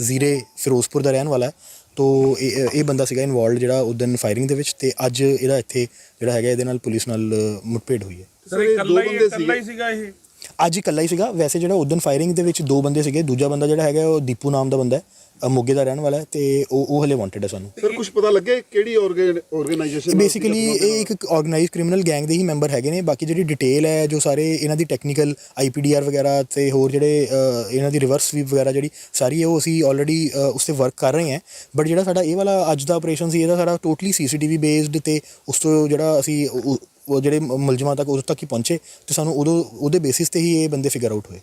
ਜ਼ੀਰੇ ਫਿਰੋਜ਼ਪੁਰ ਦਾ ਰਹਿਣ ਵਾਲਾ ਹੈ। ਤੋ ਇਹ ਇਹ ਬੰਦਾ ਸੀਗਾ ਇਨਵੋਲਡ ਜਿਹੜਾ ਉਦੋਂ ਫਾਇਰਿੰਗ ਦੇ ਵਿੱਚ ਤੇ ਅੱਜ ਇਹਦਾ ਇੱਥੇ ਜਿਹੜਾ ਹੈਗਾ ਇਹਦੇ ਨਾਲ ਪੁਲਿਸ ਨਾਲ ਅ, ਮੁੱਠਭੇੜ ਹੋਈ ਹੈ। ਸਰ ਇਹ ਦੋ ਬੰਦੇ ਇਕੱਲਾ ਹੀ ਸੀਗਾ ਇਹ? ਅੱਜ ਇਕੱਲਾ ਹੀ ਸੀਗਾ। ਵੈਸੇ ਜਿਹੜਾ ਉਦੋਂ ਫਾਇਰਿੰਗ ਦੇ ਵਿੱਚ ਦੋ ਬੰਦੇ ਸੀਗੇ। ਦੂਜਾ ਬੰਦਾ ਜਿਹੜਾ ਹੈਗਾ ਉਹ ਦੀਪੂ ਨਾਮ ਦਾ ਬੰਦਾ ਹੈ। ਮੋਗੇ ਦਾ ਰਹਿਣ ਵਾਲਾ ਹੈ ਤੇ ਉਹ ਉਹ ਹਲੇ ਵਾਂਟਡ ਹੈ ਸਾਨੂੰ। ਸਰ ਕੁਝ ਪਤਾ ਲੱਗੇ ਕਿਹੜੀ ਆਰਗੇਨਾਈਜੇਸ਼ਨ ਬੇਸਿਕਲੀ ਇਹ ਇੱਕ ਆਰਗੇਨਾਈਜ਼ਡ ਕ੍ਰਿਮੀਨਲ ਗੈਂਗ ਦੇ ਹੀ ਮੈਂਬਰ ਹੈਗੇ ਨੇ। ਬਾਕੀ ਜਿਹੜੀ ਡਿਟੇਲ ਹੈ ਜੋ ਸਾਰੇ ਇਹਨਾਂ ਦੀ ਟੈਕਨੀਕਲ ਆਈਪੀਡੀਆਰ ਵਗੈਰਾ ਤੇ ਹੋਰ ਜਿਹੜੇ ਇਹਨਾਂ ਦੀ ਰਿਵਰਸ ਸਵੀਪ ਵਗੈਰਾ ਜਿਹੜੀ ਸਾਰੀ ਹੈ ਉਹ ਅਸੀਂ ਆਲਰੇਡੀ ਉਸ ਤੇ ਵਰਕ ਕਰ ਰਹੇ ਹਾਂ। ਬਟ ਜਿਹੜਾ ਸਾਡਾ ਇਹ ਵਾਲਾ ਅੱਜ ਦਾ ਆਪਰੇਸ਼ਨ ਸੀ ਇਹਦਾ ਸਾਡਾ ਟੋਟਲੀ ਸੀਸੀਟੀਵੀ ਬੇਸਡ ਤੇ ਉਸ ਤੋਂ ਜਿਹੜਾ ਅਸੀਂ ਉਹ- ਜਿਹੜੇ ਮੁਲਜ਼ਮਾਂ ਤੱਕ ਉਦੋਂ ਤੱਕ ਹੀ ਪਹੁੰਚੇ ਤੇ ਸਾਨੂੰ ਉਦੋਂ ਉਹਦੇ ਬੇਸਿਸ ਤੇ ਹੀ ਇਹ ਬੰਦੇ ਫਿਗਰ ਆਊਟ ਹੋਏ।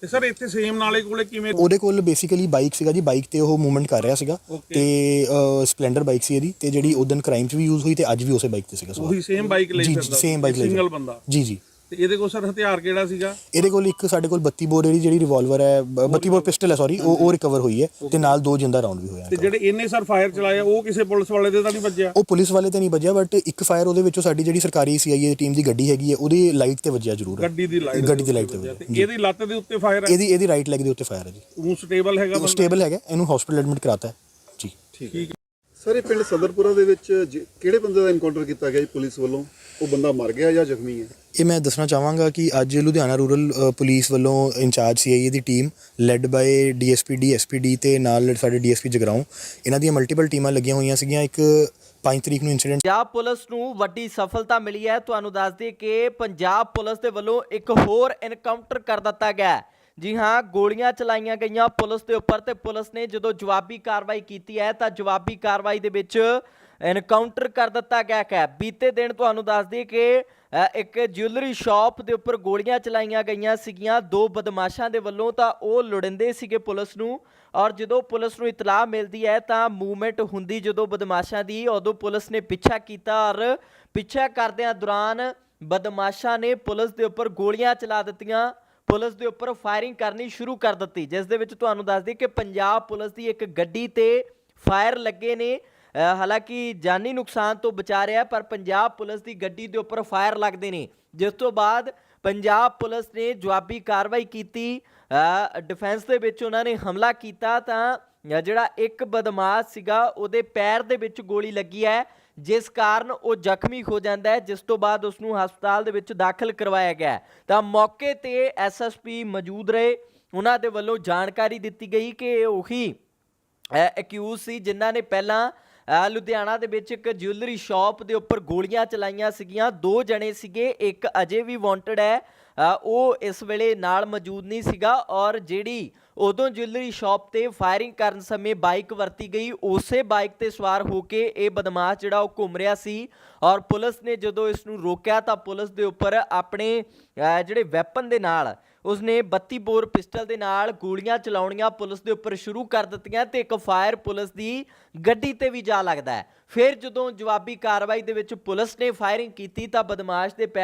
ਤੇ ਸਰ ਇੱਥੇ ਸੇਮ ਨਾਲੇ ਕੋਲੇ ਕਿਵੇਂ ਉਹਦੇ ਕੋਲ ਬੇਸਿਕਲੀ ਬਾਈਕ ਸੀਗਾ ਜੀ ਬਾਈਕ ਤੇ ਉਹ ਮੂਵਮੈਂਟ ਕਰ ਰਿਹਾ ਸੀਗਾ. ਤੇ ਸਪਲੈਂਡਰ ਬਾਈਕ ਸੀ ਇਹਦੀ ਤੇ ਜਿਹੜੀ ਉਦੋਂ ਕ੍ਰਾਈਮ 'ਚ ਵੀ ਯੂਜ਼ ਹੋਈ ਤੇ ਅੱਜ ਵੀ ਉਸੇ ਬਾਈਕ ਤੇ ਸੀਗਾ ਸਵਾਰ। ਉਹੀ ਸੇਮ ਬਾਈਕ ਲਈ ਜੀ ਫਿਰਦਾ। ਸੇਮ ਬਾਈਕ ਲਈ ਸਿੰਗਲ ਬੰਦਾ। ਜੀ ਜੀ। ਤੇ ਇਹਦੇ ਕੋਲ ਸਰ ਹਥਿਆਰ ਕਿਹੜਾ ਸੀਗਾ? ਇਹਦੇ ਕੋਲ ਇੱਕ ਸਾਡੇ ਕੋਲ 32 ਬੋਰ ਜਿਹੜੀ ਜਿਹੜੀ ਰਿਵਾਲਵਰ ਹੈ ਬ- 32 ਬੋਰ ਪਿਸਟਲ ਹੈ ਸੌਰੀ ਉਹ ਉਹ ਰਿਕਵਰ ਹੋਈ ਹੈ ਤੇ ਨਾਲ ਦੋ ਜਿੰਦਾ ਰਾਉਂਡ ਵੀ ਹੋਇਆ ਤੇ ਜਿਹੜੇ ਇਹਨੇ ਸਰ ਫਾਇਰ ਚਲਾਇਆ ਉਹ ਕਿਸੇ ਪੁਲਿਸ ਵਾਲੇ ਦੇ ਤਾਂ ਨਹੀਂ ਵੱਜਿਆ? ਉਹ ਪੁਲਿਸ ਵਾਲੇ ਤੇ ਨਹੀਂ ਵੱਜਿਆ ਬਟ ਇੱਕ ਫਾਇਰ ਉਹਦੇ ਵਿੱਚੋਂ ਸਾਡੀ ਜਿਹੜੀ ਸਰਕਾਰੀ ਸੀਆਈਏ ਟੀਮ ਦੀ ਗੱਡੀ ਹੈਗੀ ਹੈ ਉਹਦੀ ਲਾਈਟ ਤੇ ਵੱਜਿਆ ਜ਼ਰੂਰ। ਹੈ ਗੱਡੀ ਦੀ ਲਾਈਟ ਗੱਡੀ ਦੀ ਲਾਈਟ ਤੇ ਤੇ ਵੱਜਿਆ। ਜੀ ਇਹਦੀ ਲੱਤ ਦੇ ਉੱਤੇ ਫਾਇਰ ਹੈ? ਇਹਦੀ ਇਹਦੀ ਰਾਈਟ ਲੈਗ ਦੇ ਉੱਤੇ ਫਾਇਰ ਹੈ ਜੀ। ਉਹ ਸਟੇਬਲ ਹੈਗਾ ਉਹ ਬੰਦਾ? ਸਟੇਬਲ ਹੈਗਾ ਇਹਨੂੰ ਹਸਪੀਟਲ ਐਡਮਿਟ ਕਰਾਤਾ ਹੈ। ਜੀ। ਠੀਕ ਹੈ। ਸਰ ਇਹ ਪਿੰਡ ਸਦਰਪੁਰਾ ਦੇ ਵਿੱਚ ਜ- ਕਿਹੜੇ ਬੰਦੇ ਦਾ ਐਨਕਾਊਂਟਰ ਕੀਤਾ ਗਿਆ ਜੀ ਪੁਲਿਸ ਵੱਲੋਂ? ਉਹ ਬੰਦਾ ਮਰ ਗਿਆ ਜਾਂ ਜ਼ਖਮੀ ਹੈ? ਇਹ ਮੈਂ ਦੱਸਣਾ ਚਾਹਾਂਗਾ ਕਿ ਅੱਜ ਲੁਧਿਆਣਾ ਰੂਰਲ ਪੁਲਿਸ ਵੱਲੋਂ ਇੰਚਾਰਜ ਸੀਆਈਏ ਦੀ ਟੀਮ ਲੈਡ ਬਾਈ ਡੀਐਸਪੀ ਡੀਐਸਪੀਡੀ ਤੇ ਨਾਲ ਸਾਡੇ ਡੀਐਸਪੀ ਜਗਰਾਉਂ ਇਹਨਾਂ ਦੀਆਂ ਮਲਟੀਪਲ ਟੀਮਾਂ ਲੱਗੀਆਂ ਹੋਈਆਂ ਸੀਗੀਆਂ। ਇੱਕ 5 ਤਰੀਕ ਨੂੰ ਇਨਸੀਡੈਂਟ ਪੰਜਾਬ ਪੁਲਿਸ ਨੂੰ ਵੱਡੀ ਸਫਲਤਾ ਮਿਲੀ ਹੈ। ਤੁਹਾਨੂੰ ਦੱਸ ਦਈਏ ਕਿ ਪੰਜਾਬ ਪੁਲਿਸ ਦੇ ਵੱਲੋਂ ਇੱਕ ਹੋਰ ਐਨਕਾਊਂਟਰ ਕਰ ਦਿੱਤਾ ਗਿਆ। ਜੀ ਹਾਂ ਗੋਲੀਆਂ ਚਲਾਈਆਂ ਗਈਆਂ ਪੁਲਿਸ ਦੇ ਉੱਪਰ ਤੇ ਪੁਲਿਸ ਨੇ ਜਦੋਂ ਜਵਾਬੀ ਕਾਰਵਾਈ ਕੀਤੀ ਹੈ ਤਾਂ ਜਵਾਬੀ ਕਾਰਵਾਈ ਦੇ ਵਿੱਚ ਐਨਕਾਊਂਟਰ ਕਰ ਦਿੱਤਾ ਗਿਆ ਹੈ ਬੀਤੇ ਦਿਨ ਤੁਹਾਨੂੰ ਦੱਸ ਦਈਏ ਕਿ ਇੱਕ ਜੁਐਲਰੀ ਸ਼ਾਪ ਦੇ ਉੱਪਰ ਗੋਲੀਆਂ ਚਲਾਈਆਂ ਗਈਆਂ ਸੀਗੀਆਂ। ਦੋ ਬਦਮਾਸ਼ਾਂ ਦੇ ਵੱਲੋਂ ਤਾਂ ਉਹ ਲੁੜਿੰਦੇ ਸੀਗੇ ਪੁਲਿਸ ਨੂੰ। ਔਰ ਜਦੋਂ ਪੁਲਿਸ ਨੂੰ ਇਤਲਾਹ ਮਿਲਦੀ ਹੈ ਤਾਂ ਮੂਵਮੈਂਟ ਹੁੰਦੀ ਜਦੋਂ ਬਦਮਾਸ਼ਾਂ ਦੀ। ਉਦੋਂ ਪੁਲਿਸ ਨੇ ਪਿੱਛਾ ਕੀਤਾ ਔਰ ਪਿੱਛਾ ਕਰਦਿਆਂ ਦੌਰਾਨ ਬਦਮਾਸ਼ਾਂ ਨੇ ਪੁਲਿਸ ਦੇ ਉੱਪਰ ਗੋਲੀਆਂ ਚਲਾ ਦਿੱਤੀਆਂ। ਪੁਲਿਸ ਦੇ ਉੱਪਰ ਫਾਇਰਿੰਗ ਕਰਨੀ ਸ਼ੁਰੂ ਕਰ ਦਿੱਤੀ। ਜਿਸ ਦੇ ਵਿੱਚ ਤੁਹਾਨੂੰ ਦੱਸ ਦਈਏ ਕਿ ਪੰਜਾਬ ਪੁਲਿਸ ਦੀ ਇੱਕ ਗੱਡੀ ਤੇ ਫਾਇਰ ਲੱਗੇ ਨੇ। ਹਾਲਾਂਕਿ ਜਾਨੀ ਨੁਕਸਾਨ ਤੋਂ ਬਚਾ ਰਿਹਾ ਪਰ ਪੰਜਾਬ ਪੁਲਿਸ ਦੀ ਗੱਡੀ ਦੇ ਉੱਪਰ ਫਾਇਰ ਲੱਗਦੇ ਨੇ। ਜਿਸ ਤੋਂ ਬਾਅਦ ਪੰਜਾਬ ਪੁਲਿਸ ਨੇ ਜਵਾਬੀ ਕਾਰਵਾਈ ਕੀਤੀ। ਡਿਫੈਂਸ ਦੇ ਵਿੱਚ ਉਹਨਾਂ ਨੇ ਹਮਲਾ ਕੀਤਾ ਤਾਂ ਜਿਹੜਾ ਇੱਕ ਬਦਮਾਸ਼ ਸੀਗਾ, ਉਹਦੇ ਪੈਰ ਦੇ ਵਿੱਚ ਗੋਲੀ ਲੱਗੀ ਹੈ, ਜਿਸ ਕਾਰਨ ਉਹ ਜ਼ਖਮੀ ਹੋ ਜਾਂਦਾ ਹੈ, ਜਿਸ ਤੋਂ ਬਾਅਦ ਉਸ ਨੂੰ ਹਸਪਤਾਲ ਦੇ ਵਿੱਚ ਦਾਖਲ ਕਰਵਾਇਆ ਗਿਆ ਤਾਂ ਮੌਕੇ ਤੇ ਐਸਐਸਪੀ ਮੌਜੂਦ ਰਹੇ। ਉਹਨਾਂ ਦੇ ਵੱਲੋਂ ਜਾਣਕਾਰੀ ਦਿੱਤੀ ਗਈ ਕਿ ਉਹੀ ਅਕਿਊਜ਼ ਸੀ, ਜਿਨ੍ਹਾਂ ਨੇ ਪਹਿਲਾਂ ਲੁਧਿਆਣਾ ਦੇ ਵਿੱਚ ਇੱਕ ਜੁਐਲਰੀ ਸ਼ਾਪ ਦੇ ਉੱਪਰ ਗੋਲੀਆਂ ਚਲਾਈਆਂ ਸੀਗੀਆਂ। ਦੋ ਜਣੇ ਸੀਗੇ, ਇੱਕ ਅਜੇ ਵੀ ਵਾਂਟਡ ਹੈ। ਉਹ ਇਸ ਵੇਲੇ ਨਾਲ ਮੌਜੂਦ ਨਹੀਂ ਸੀਗਾ ਔਰ ਜਿਹੜੀ ਉਦੋਂ ਜੁਐਲਰੀ ਸ਼ਾਪ ਤੇ ਫਾਇਰਿੰਗ ਕਰਨ ਸਮੇਂ ਬਾਈਕ ਵਰਤੀ ਗਈ, ਉਸੇ ਬਾਈਕ ਤੇ ਸਵਾਰ ਹੋ ਕੇ ਇਹ ਬਦਮਾਸ਼ ਜਿਹੜਾ ਉਹ ਘੁੰਮ ਰਿਹਾ ਸੀ ਔਰ ਪੁਲਿਸ ਨੇ ਜਦੋਂ ਇਸ ਨੂੰ ਰੋਕਿਆ ਤਾਂ ਪੁਲਿਸ ਦੇ ਉੱਪਰ ਆਪਣੇ ਜਿਹੜੇ ਵੈਪਨ ਦੇ ਨਾਲ ਉਸਨੇ 32 ਬੋਰ ਪਿਸਟਲ ਦੇ ਨਾਲ ਗੋਲੀਆਂ ਚਲਾਉਣੀਆਂ ਪੁਲਿਸ ਦੇ ਉੱਪਰ ਸ਼ੁਰੂ ਕਰ ਦਿੱਤੀਆਂ ਤੇ ਇੱਕ ਫਾਇਰ ਪੁਲਿਸ ਦੀ ਗੱਡੀ ਤੇ ਵੀ ਜਾ ਲੱਗਦਾ ਹੈ। ਫਿਰ ਜਦੋਂ ਜਵਾਬੀ ਕਾਰਵਾਈ ਦੇ ਵਿੱਚ ਪੁਲਿਸ ਨੇ ਫਾਇਰਿੰਗ ਕੀਤੀ ਤਾਂ ਬਦਮਾਸ਼ ਦੇ ਪੈਰ